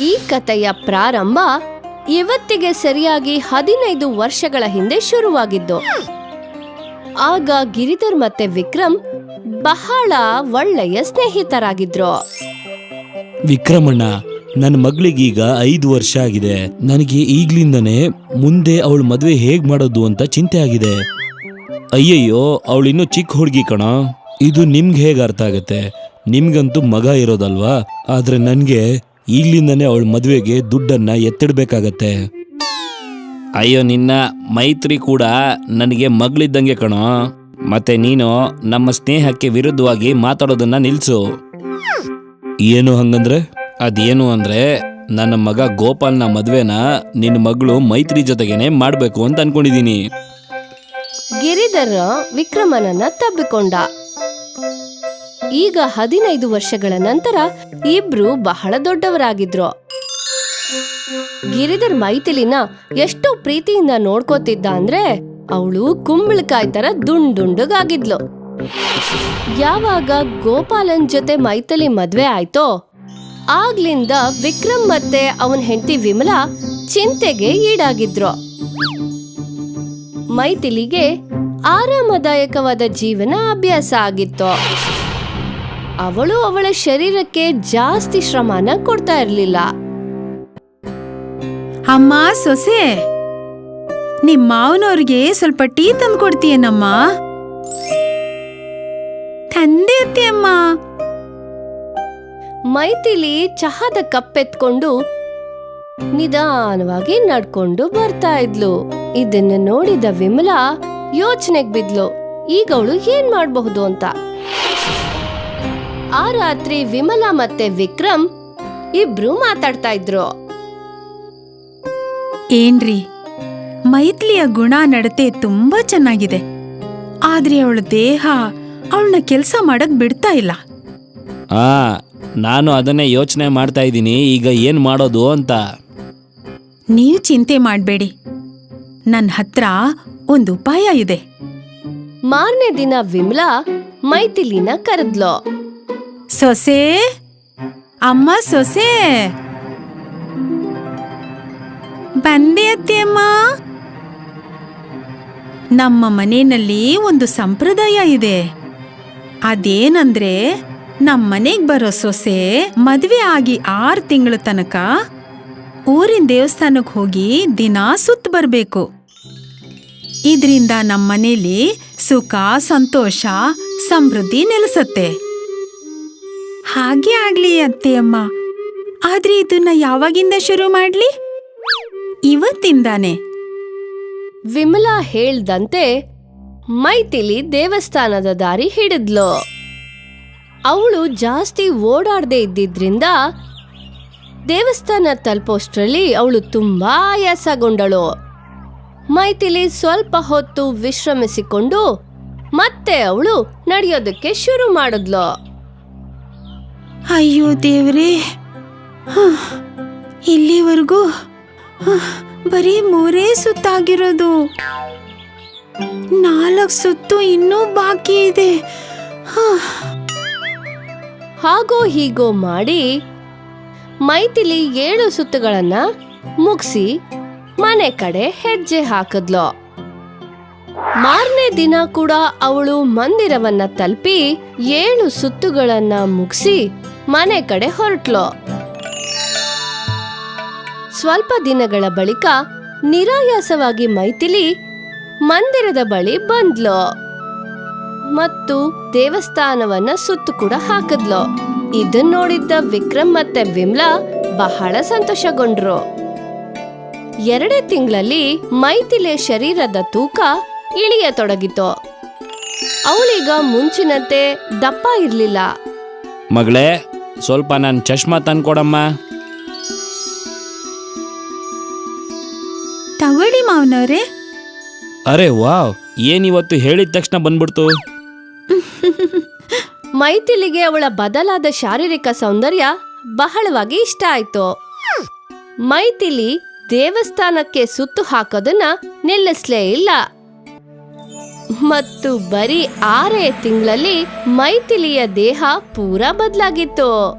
ಈ ಕಥೆಯ ಪ್ರಾರಂಭ ಇವತ್ತಿಗೆ ಸರಿಯಾಗಿ ಹದಿನೈದು ವರ್ಷಗಳ ಹಿಂದೆ ಶುರುವಾಗಿದ್ದು, ಆಗ ಗಿರಿಧರ್ ಮತ್ತೆ ವಿಕ್ರಮ್ ಬಹಳ ಒಳ್ಳೆಯ ಸ್ನೇಹಿತರಾಗಿದ್ರು. ವಿಕ್ರಮಣ್ಣ ನನ್ನ ಮಗಳಿಗೀಗ ಐದು ವರ್ಷ ಆಗಿದೆ. ನನಗೆ ಈಗ್ಲಿಂದನೇ ಮುಂದೆ ಅವಳು ಮದುವೆ ಹೇಗ್ ಮಾಡೋದು ಅಂತ ಚಿಂತೆ ಆಗಿದೆ. ಅಯ್ಯಯ್ಯೋ ಅವಳಿನ್ನೂ ಚಿಕ್ಕ ಹುಡುಗಿ ಕಣ. ಇದು ನಿಮ್ಗೆ ಹೇಗೆ ಅರ್ಥ ಆಗತ್ತೆ? ನಿಮ್ಗಂತೂ ಮಗ ಇರೋದಲ್ವಾ? ಆದ್ರೆ ನನ್ಗೆ ಈಗ್ಲಿಂದನೇ ಅವಳ ಮದುವೆಗೆ ದುಡ್ಡನ್ನ ಎತ್ತಿಡ್ಬೇಕಾಗತ್ತೆ. ಅಯ್ಯೋ ನಿನ್ನ ಮೈತ್ರಿ ಕೂಡ ನನಗೆ ಮಗಳಿದ್ದಂಗೆ ಕಣೋ. ಮತ್ತೆ ನೀನು ನಮ್ಮ ಸ್ನೇಹಕ್ಕೆ ವಿರುದ್ಧವಾಗಿ ಮಾತಾಡೋದನ್ನ ನಿಲ್ಸು. ಏನು ಹಂಗಂದ್ರೆ? ಅದೇನು ಅಂದ್ರೆ ನನ್ನ ಮಗ ಗೋಪಾಲ್ನ ಮದುವೆನ ನಿನ್ನ ಮಗಳು ಮೈತ್ರಿ ಜೊತೆಗೇನೆ ಮಾಡ್ಬೇಕು ಅಂತ ಅನ್ಕೊಂಡಿದೀನಿ ಗಿರಿಧರ್ ವಿಕ್ರಮನನ್ನ ತಬ್ಬಿಕೊಂಡ. ಈಗ ಹದಿನೈದು ವರ್ಷಗಳ ನಂತರ ಇಬ್ರು ಬಹಳ ದೊಡ್ಡವರಾಗಿದ್ರು. ಗಿರಿಧರ್ ಮೈಥಿಲಿನ ಎಷ್ಟೋ ಪ್ರೀತಿಯಿಂದ ನೋಡ್ಕೋತಿದ್ದ ಅಂದ್ರೆ ಅವಳು ಕುಂಬಳಕಾಯಿ ತರ ದುಂಡ್ ದುಂಡಗಾಗಿದ್ಲು ಯಾವಾಗ ಗೋಪಾಲನ್ ಜೊತೆ ಮೈಥಿಲಿ ಮದ್ವೆ ಆಯ್ತೋ, ಆಗ್ಲಿಂದ ವಿಕ್ರಮ್ ಮತ್ತೆ ಅವನ್ ಹೆಂಡತಿ ವಿಮಲಾ ಚಿಂತೆಗೆ ಈಡಾಗಿದ್ರು. ಮೈಥಿಲಿಗೆ ಆರಾಮದಾಯಕವಾದ ಜೀವನ ಅಭ್ಯಾಸ ಆಗಿತ್ತು. ಅವಳು ಅವಳ ಶರೀರಕ್ಕೆ ಜಾಸ್ತಿ ಶ್ರಮನ ಕೊಡ್ತಾ ಇರ್ಲಿಲ್ಲ. ಅಮ್ಮ ಸೊಸೆ ನಿಮ್ಮ ಮಾವನವ್ರಿಗೆ ಸ್ವಲ್ಪ ಟೀ ತಂದು ಕೊಡ್ತೀಯನಮ್ಮ? ತಂದೆ ಅಮ್ಮ. ಮೈಥಿಲಿ ಚಹಾದ ಕಪ್ಪೆತ್ಕೊಂಡು ನಿಧಾನವಾಗಿ ನಡ್ಕೊಂಡು ಬರ್ತಾ ಇದ್ಲು. ಇದನ್ನ ನೋಡಿದ ವಿಮಲಾ ಯೋಚನೆಗೆ ಬಿದ್ಲು. ಈಗ ಅವಳು ಏನ್ ಮಾಡಬಹುದು ಅಂತ? ಆ ರಾತ್ರಿ ವಿಮಲಾ ಮತ್ತೆ ವಿಕ್ರಮ್ ಇಬ್ರು ಮಾತಾಡ್ತಾ ಇದ್ರು ಏನ್ರಿ? ಮೈತ್ಲಿಯ ಗುಣ ನಡತೆ ತುಂಬಾ ಚೆನ್ನಾಗಿದೆ. ಆದ್ರೆ ಅವಳ ದೇಹ ಅವಳನ್ನ ಕೆಲಸ ಮಾಡಕ್ ಬಿಡ್ತಾ ಇಲ್ಲ. ಆ ನಾನು ಅದನ್ನೇ ಯೋಚನೆ ಮಾಡ್ತಾ ಇದ್ದೀನಿ ಈಗ ಏನ್ ಮಾಡೋದು ಅಂತ. ನೀವು ಚಿಂತೆ ಮಾಡಬೇಡಿ. ನನ್ನ ಹತ್ರ ಒಂದು ಉಪಾಯ ಇದೆ. ಮಾರನೇ ದಿನ ವಿಮಲಾ ಮೈಥಿಲಿನ ಕರೆದ್ಲು. ಸೊಸೆ? ಅಮ್ಮ, ಸೊಸೆ? ಬಂದೆ ಅಮ್ಮ. ನಮ್ಮ ಮನೆಯಲ್ಲಿ ಒಂದು ಸಂಪ್ರದಾಯ ಇದೆ. ಅದೇನಂದ್ರೆ, ನಮ್ಮ ಮನೆಗ್ ಬರೋ ಸೊಸೆ ಮದ್ವೆ ಆಗಿ ಆರು ತಿಂಗಳ ತನಕ ಊರಿನ ದೇವಸ್ಥಾನಕ್ಕೆ ಹೋಗಿ ದಿನ ಸುತ್ತ ಬರ್ಬೇಕು. ಇದರಿಂದ ನಮ್ಮ ಮನೇಲಿ ಸುಖ, ಸಂತೋಷ, ಸಮೃದ್ಧಿ ನೆಲೆಸತ್ತೆ. ಹಾಗೆ ಆಗ್ಲಿ ಅತ್ತೆಯಮ್ಮ ಆದ್ರೆ ಇದನ್ನ ಯಾವಾಗಿಂದ ಶುರು ಮಾಡ್ಲಿ? ಇವತ್ತಿಂದಾನೆ. ವಿಮಲಾ ಹೇಳ್ದಂತೆ ಮೈತಿಲಿ ದೇವಸ್ಥಾನದ ದಾರಿ ಹಿಡಿದ್ಲು. ಅವಳು ಜಾಸ್ತಿ ಓಡಾಡದೆ ಇದ್ದಿದ್ರಿಂದ ದೇವಸ್ಥಾನ ತಲುಪೋಷ್ಟ್ರಲ್ಲಿ ಅವಳು ತುಂಬಾ ಆಯಾಸಗೊಂಡಳು. ಮೈತಿಲಿ ಸ್ವಲ್ಪ ಹೊತ್ತು ವಿಶ್ರಮಿಸಿಕೊಂಡು ಮತ್ತೆ ಅವಳು ನಡೆಯೋದಕ್ಕೆ ಶುರು ಮಾಡಿದ್ಲು. ಅಯ್ಯೋ ದೇವ್ರೇ. ಇಲ್ಲಿವರೆಗೂ ಬರೀ ಮೂರೇ ಸುತ್ತಾಗಿರೋದು. ನಾಲ್ಕು ಸುತ್ತು ಇನ್ನೂ ಬಾಕಿ ಇದೆ. ಹಾಗೋ ಹೀಗೋ ಮಾಡಿ ಮೈತಿಲಿ ಏಳು ಸುತ್ತುಗಳನ್ನ ಮುಗಿಸಿ ಮನೆ ಕಡೆ ಹೆಜ್ಜೆ ಹಾಕಿದ್ಲು. ಮಾರನೇ ದಿನ ಕೂಡ ಅವಳು ಮಂದಿರವನ್ನ ತಲುಪಿ ಏಳು ಸುತ್ತುಗಳನ್ನ ಮುಗಿಸಿ ಮನೆ ಕಡೆ ಹೊರಟ್ಲು. ಸ್ವಲ್ಪ ದಿನಗಳ ಬಳಿಕ ನಿರಾಯಾಸವಾಗಿ ಮೈಥಿಲಿ ಮಂದಿರದ ಬಳಿ ಬಂದ್ಲು. ಮತ್ತು ದೇವಸ್ಥಾನವನ್ನ ಸುತ್ತು ಕೂಡ ಹಾಕಿದ್ಲು. ಇದನ್ ನೋಡಿದ್ದ ವಿಕ್ರಮ್ ಮತ್ತೆ ವಿಮ್ಲಾ ಬಹಳ ಸಂತೋಷಗೊಂಡ್ರು. ಎರಡೇ ತಿಂಗಳಲ್ಲಿ ಮೈಥಿಲೆ ಶರೀರದ ತೂಕ ಇಳಿಯತೊಡಗಿತು. ಅವಳೀಗ ಮುಂಚಿನಂತೆ ದಪ್ಪ ಇರಲಿಲ್ಲ. ಮಗಳೇ ಸ್ವಲ್ಪ ನಾನು ಚಶ್ಮಾ ತಂದ್ಕೊಡಮ್ಮ. ತಗೊಳ್ಳಿ ಮಾವನವ್ರೆ. ಅರೆ ವಾವ್ ಏನಿವತ್ತು ಹೇಳಿದ ತಕ್ಷಣ ಬಂದ್ಬಿಡ್ತು? ಮೈಥಿಲಿಗೆ ಅವಳ ಬದಲಾದ ಶಾರೀರಿಕ ಸೌಂದರ್ಯ ಬಹಳವಾಗಿ ಇಷ್ಟ ಆಯ್ತು. ಮೈಥಿಲಿ ದೇವಸ್ಥಾನಕ್ಕೆ ಸುತ್ತು ಹಾಕೋದನ್ನ ನಿಲ್ಲಿಸ್ಲೇ ಇಲ್ಲ. ಮತ್ತು ಬರೀ ಆರೇ ತಿಂಗಳಲ್ಲಿ ಮೈಥಿಲಿಯ ದೇಹ ಪೂರ ಬದಲಾಗಿತ್ತು.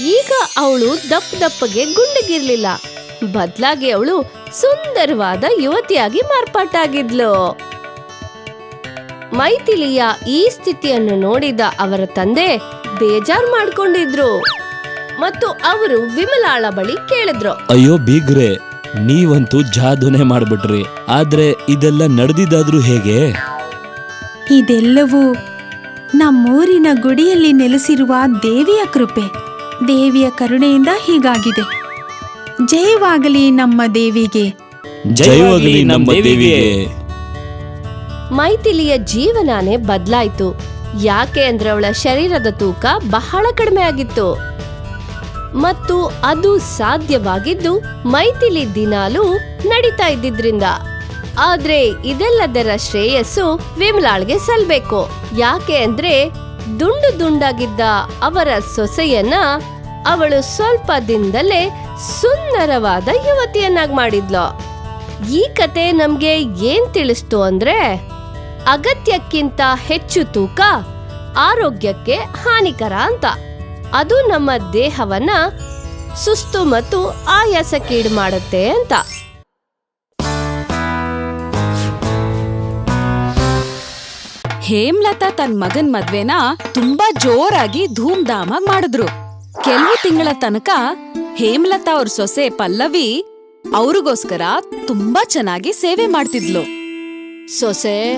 ಈಗ ಅವಳು ದಪ್ಪ ದಪ್ಪಗೆ ಗುಂಡಗಿರ್ಲಿಲ್ಲ. ಬದ್ಲಾಗಿ ಅವಳು ಸುಂದರವಾದ ಯುವತಿಯಾಗಿ ಮಾರ್ಪಾಟಾಗಿದ್ಲು. ಮೈಥಿಲಿಯ ಈ ಸ್ಥಿತಿಯನ್ನು ನೋಡಿದ ಅವರ ತಂದೆ ಬೇಜಾರ್ ಮಾಡ್ಕೊಂಡಿದ್ರು. ಮತ್ತು ಅವರು ವಿಮಲಾಳ ಬಳಿ ಕೇಳಿದ್ರು. ಅಯ್ಯೋ, ಬೀಗ್ರೆ ನೀವಂತೂ ಜಾದೂನೇ ಮಾಡ್ಬಿಟ್ರಿ. ಆದ್ರೆ ಇದೆಲ್ಲ ನಡೆದಿದ್ದಾದ್ರೂ ಹೇಗೆ? ಇದೆಲ್ಲವೂ ನಮ್ಮೂರಿನ ಗುಡಿಯಲ್ಲಿ ನೆಲೆಸಿರುವ ದೇವಿಯ ಕೃಪೆ. ದೇವಿಯ ಕರುಣೆಯಿಂದ ಹೀಗಾಗಿದೆ. ಜಯವಾಗಲಿ ನಮ್ಮ ದೇವಿಗೆ. ಜಯವಾಗಲಿ ನಮ್ಮ ದೇವಿಗೆ. ಮೈಥಿಲಿಯ ಜೀವನಾನೇ ಬದಲಾಯಿತು. ಯಾಕೆ ಅಂದ್ರೆ ಅವಳ ಶರೀರದ ತೂಕ ಬಹಳ ಕಡಿಮೆ ಆಗಿತ್ತು. ಮತ್ತು ಅದು ಸಾಧ್ಯವಾಗಿದ್ದು ಮೈಥಿಲಿ ದಿನಾಲೂ ನಡೀತಾ ಇದ್ದಿದ್ರಿಂದ. ಆದ್ರೆ ಇದೆಲ್ಲದರ ಶ್ರೇಯಸ್ಸು ವಿಮಲಾಳ್ಗೆ ಸಲ್ಬೇಕು. ಯಾಕೆ ಅಂದ್ರೆ ದುಂಡು ದುಂಡಾಗಿದ್ದ ಅವರ ಸೊಸೆಯನ್ನ ಅವಳು ಸ್ವಲ್ಪ ದಿನದಲ್ಲೇ ಸುಂದರವಾದ ಯುವತಿಯನ್ನಾಗಿ ಮಾಡಿದ್ಲು. ಈ ಕತೆ ನಮ್ಗೆ ಏನ್ ತಿಳಿಸ್ತು ಅಂದ್ರೆ, ಅಗತ್ಯಕ್ಕಿಂತ ಹೆಚ್ಚು ತೂಕ ಆರೋಗ್ಯಕ್ಕೆ ಹಾನಿಕರ ಅಂತ. ಅದು ನಮ್ಮ ದೇಹವನ್ನ ಸುಸ್ತು ಮತ್ತು ಆಯಾಸಕ್ಕೀಡು ಮಾಡುತ್ತೆ ಅಂತ. ಹೇಮ್ಲತಾ ತನ್ ಮಗನ್ ಮದ್ವೆನ ತುಂಬಾ ಜೋರಾಗಿ ಧೂಮ್ ಧಾಮಾಗ್ ಮಾಡಿದ್ರು. ಕೆಲವು ತಿಂಗಳ ತನಕ ಹೇಮ್ಲತಾ ಅವ್ರ ಸೊಸೆ ಪಲ್ಲವಿ ಅವ್ರಿಗೋಸ್ಕರ ತುಂಬಾ ಚೆನ್ನಾಗಿ ಸೇವೆ ಮಾಡ್ತಿದ್ಲು. ಸೊಸೆ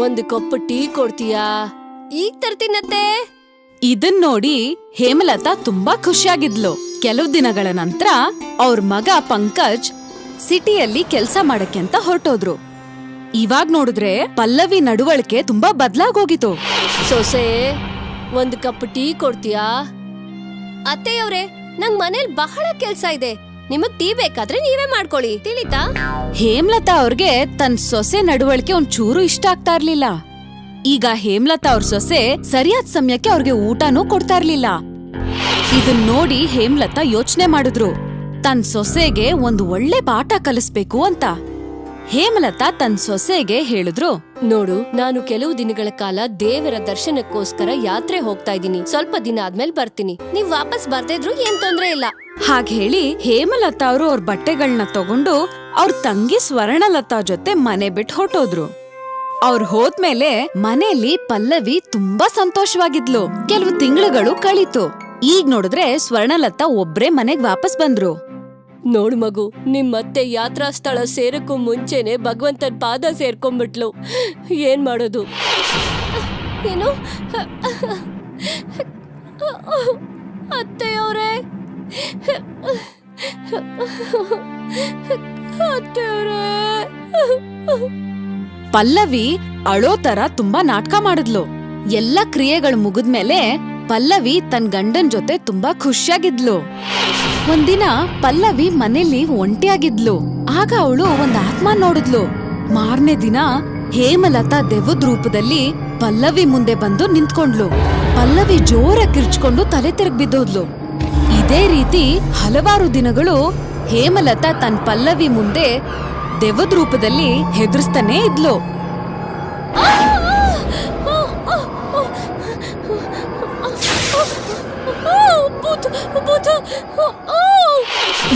ಒಂದು ಕಪ್ ಟೀ ಕೊಡ್ತೀಯಾ? ಈಗ ತರ್ತೀನತ್ತೆ ಇದನ್ ನೋಡಿ ಹೇಮಲತಾ ತುಂಬಾ ಖುಷಿಯಾಗಿದ್ಲು. ಕೆಲವು ದಿನಗಳ ನಂತರ ಅವ್ರ ಮಗ ಪಂಕಜ್ ಸಿಟಿಯಲ್ಲಿ ಕೆಲಸ ಮಾಡಕ್ಕೆ ಅಂತ ಹೊರಟೋದ್ರು. ಇವಾಗ್ ನೋಡಿದ್ರೆ ಪಲ್ಲವಿ ನಡವಳಿಕೆ ತುಂಬಾ ಬದ್ಲಾಗೋಗಿತ್ತು. ಸೊಸೆ ಒಂದು ಕಪ್ ಟೀ ಕೊಡ್ತೀಯಾ? ಅತ್ತೆಯವ್ರೆ ನಂಗ್ ಮನೇಲಿ ಬಹಳ ಕೆಲ್ಸ ಇದೆ. ನಿಮಗ್ ಟೀ ಬೇಕಾದ್ರೆ ನೀವೇ ಮಾಡ್ಕೊಳ್ಳಿ. ತಿಳಿತಾ? ಹೇಮಲತಾ ಅವ್ರಿಗೆ ತನ್ ಸೊಸೆ ನಡವಳಿಕೆ ಒಂದ್ ಚೂರು ಇಷ್ಟ ಆಗ್ತಾ ಇರ್ಲಿಲ್ಲ. ಈಗ ಹೇಮಲತಾ ಅವ್ರ ಸೊಸೆ ಸರಿಯಾದ ಸಮಯಕ್ಕೆ ಅವ್ರಿಗೆ ಊಟನೂ ಕೊಡ್ತಾ ಇರ್ಲಿಲ್ಲ ಇದನ್ ನೋಡಿ ಹೇಮಲತಾ ಯೋಚನೆ ಮಾಡಿದ್ರು. ತನ್ ಸೊಸೆಗೆ ಒಂದು ಒಳ್ಳೆ ಪಾಠ ಕಲಿಸ್ಬೇಕು ಅಂತ. ಹೇಮಲತಾ ತನ್ ಸೊಸೆಗೆ ಹೇಳಿದ್ರು ನೋಡು ನಾನು ಕೆಲವು ದಿನಗಳ ಕಾಲ ದೇವರ ದರ್ಶನಕ್ಕೋಸ್ಕರ ಯಾತ್ರೆ ಹೋಗ್ತಾ ಇದ್ದೀನಿ. ಸ್ವಲ್ಪ ದಿನ ಆದ್ಮೇಲೆ ಬರ್ತೀನಿ. ನೀವ್ ವಾಪಸ್ ಬರ್ದೇ ಇದ್ರು ಏನ್ ತೊಂದ್ರೆ ಇಲ್ಲ. ಹಾಗ್ ಹೇಳಿ ಹೇಮಲತಾ ಅವರು ಅವ್ರ ಬಟ್ಟೆಗಳನ್ನ ತಗೊಂಡು ಅವ್ರ ತಂಗಿ ಸ್ವರ್ಣಲತಾ ಜೊತೆ ಮನೆ ಬಿಟ್ಟು ಹೊರಟೋದ್ರು. ಅವ್ರು ಹೋದ್ಮೇಲೆ ಮನೆಯಲ್ಲಿ ಪಲ್ಲವಿ ತುಂಬಾ ಸಂತೋಷವಾಗಿದ್ಲು. ಕೆಲವು ತಿಂಗಳುಗಳು ಕಳೀತು. ಈಗ ನೋಡಿದ್ರೆ ಸ್ವರ್ಣಲತಾ ಒಬ್ರೇ ಮನೆಗ್ ವಾಪಸ್ ಬಂದ್ರು. ನೋಡು ಮಗು ನಿಮ್ಮತ್ತೆ ಯಾತ್ರಾ ಸ್ಥಳ ಸೇರಕ್ಕೂ ಮುಂಚೆನೆ ಭಗವಂತನ ಪಾದ ಸೇರ್ಕೊಂಡ್ಬಿಟ್ಲು ಏನ್ ಮಾಡೋದು? ಏನು? ಅತ್ತೆಯವರೇ? ಅತ್ತೆಯವರೇ? ಪಲ್ಲವಿ ಅಳೋ ತರ ತುಂಬಾ ನಾಟಕ ಮಾಡಿದ್ಲು. ಎಲ್ಲ ಕ್ರಿಯೆಗಳು ಮುಗಿದ್ಮೇಲೆ ಪಲ್ಲವಿ ತನ್ ಗಂಡನ್ ಜೊತೆ ತುಂಬಾ ಖುಷಿಯಾಗಿದ್ಲು. ಒಂದಿನ ಪಲ್ಲವಿ ಮನೇಲಿ ಒಂಟಿಯಾಗಿದ್ಲು. ಆಗ ಅವಳು ಒಂದ್ ಆತ್ಮ ನೋಡಿದ್ಲು. ಮಾರನೇ ದಿನ ಹೇಮಲತಾ ದೆವದ್ ರೂಪದಲ್ಲಿ ಪಲ್ಲವಿ ಮುಂದೆ ಬಂದು ನಿಂತ್ಕೊಂಡ್ಲು. ಪಲ್ಲವಿ ಜೋರ ಕಿರ್ಚ್ಕೊಂಡು ತಲೆ ತಿರುಗ್ ಬಿದ್ದೋದ್ಲು. ಇದೇ ರೀತಿ ಹಲವಾರು ದಿನಗಳು ಹೇಮಲತಾ ತನ್ ಪಲ್ಲವಿ ಮುಂದೆ ದೆವ್ವದ್ ರೂಪದಲ್ಲಿ ಹೆದರ್ಸ್ತಾನೆ ಇದ್ಲು.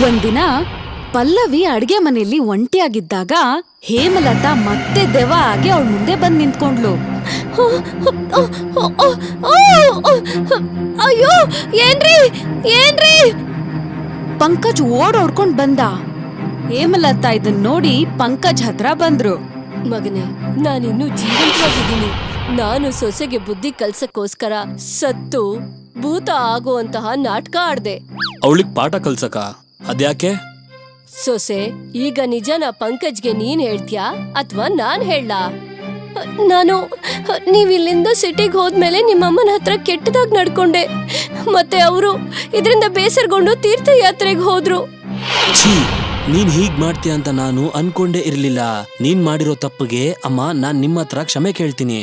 ಒಂದಿನ ಪಲ್ಲವಿ ಅಡ್ಗೆ ಮನೆಯಲ್ಲಿ ಒಂಟಿಯಾಗಿದ್ದಾಗ ಹೇಮಲತಾ ಮತ್ತೆ ದೆವ್ವ ಆಗಿ ಅವಳ ಮುಂದೆ ಬಂದ್ ನಿಂತ್ಕೊಂಡ್ಲು ಅಯ್ಯೋ, ಏನ್ರಿ ಏನ್ರಿ? ಪಂಕಜ್ ಓಡ್ ಬಂದ. ಹೇಮಲತಾ ಇದನ್ ನೋಡಿ ಪಂಕಜ್ ಹತ್ರ ಬಂದ್ರು. ಮಗನೇ ನಾನಿನ್ನೂ ಜೀವಂತವಾಗಿದ್ದೀನಿ. ನಾನು ಸೊಸೆಗೆ ಬುದ್ಧಿ ಕಲ್ಸಕ್ಕೋಸ್ಕರ ಸತ್ತು ಭೂತ ಆಗುವಂತಹ ನಾಟಕ ಆಡ್ದೆ. ಅವಳಿಗೆ ಪಾಠ ಕಲ್ಸಕ? ಅದ್ಯಾಕೆ? ಸೊಸೆ ಈಗ ನಿಜನ ಪಂಕಜ್ಗೆ ನೀನ್ ಹೇಳ್ತ್ಯಾ ಅಥವಾ ನಾನ್ ಹೇಳ ನಾನು ನೀವ್ ಇಲ್ಲಿಂದ ಸಿಟಿಗೆ ಹೋದ್ಮೇಲೆ ನಿಮ್ಮಮ್ಮನ ಹತ್ರ ಕೆಟ್ಟದಾಗ್ ನಡ್ಕೊಂಡೆ. ಮತ್ತೆ ಅವರು ಇದರಿಂದ ಬೇಸರಗೊಂಡು ತೀರ್ಥಯಾತ್ರೆಗೆ ಹೋದ್ರು. ಛೀ ನೀನ್ ಹೀಗ್ ಮಾಡ್ತೀಯ ಅಂತ ನಾನು ಅನ್ಕೊಂಡೇ ಇರ್ಲಿಲ್ಲ. ನೀನ್ ಮಾಡಿರೋ ತಪ್ಪಿಗೆ ಅಮ್ಮ, ನಾನ್ ನಿಮ್ಮ ಹತ್ರ ಕ್ಷಮೆ ಕೇಳ್ತೀನಿ.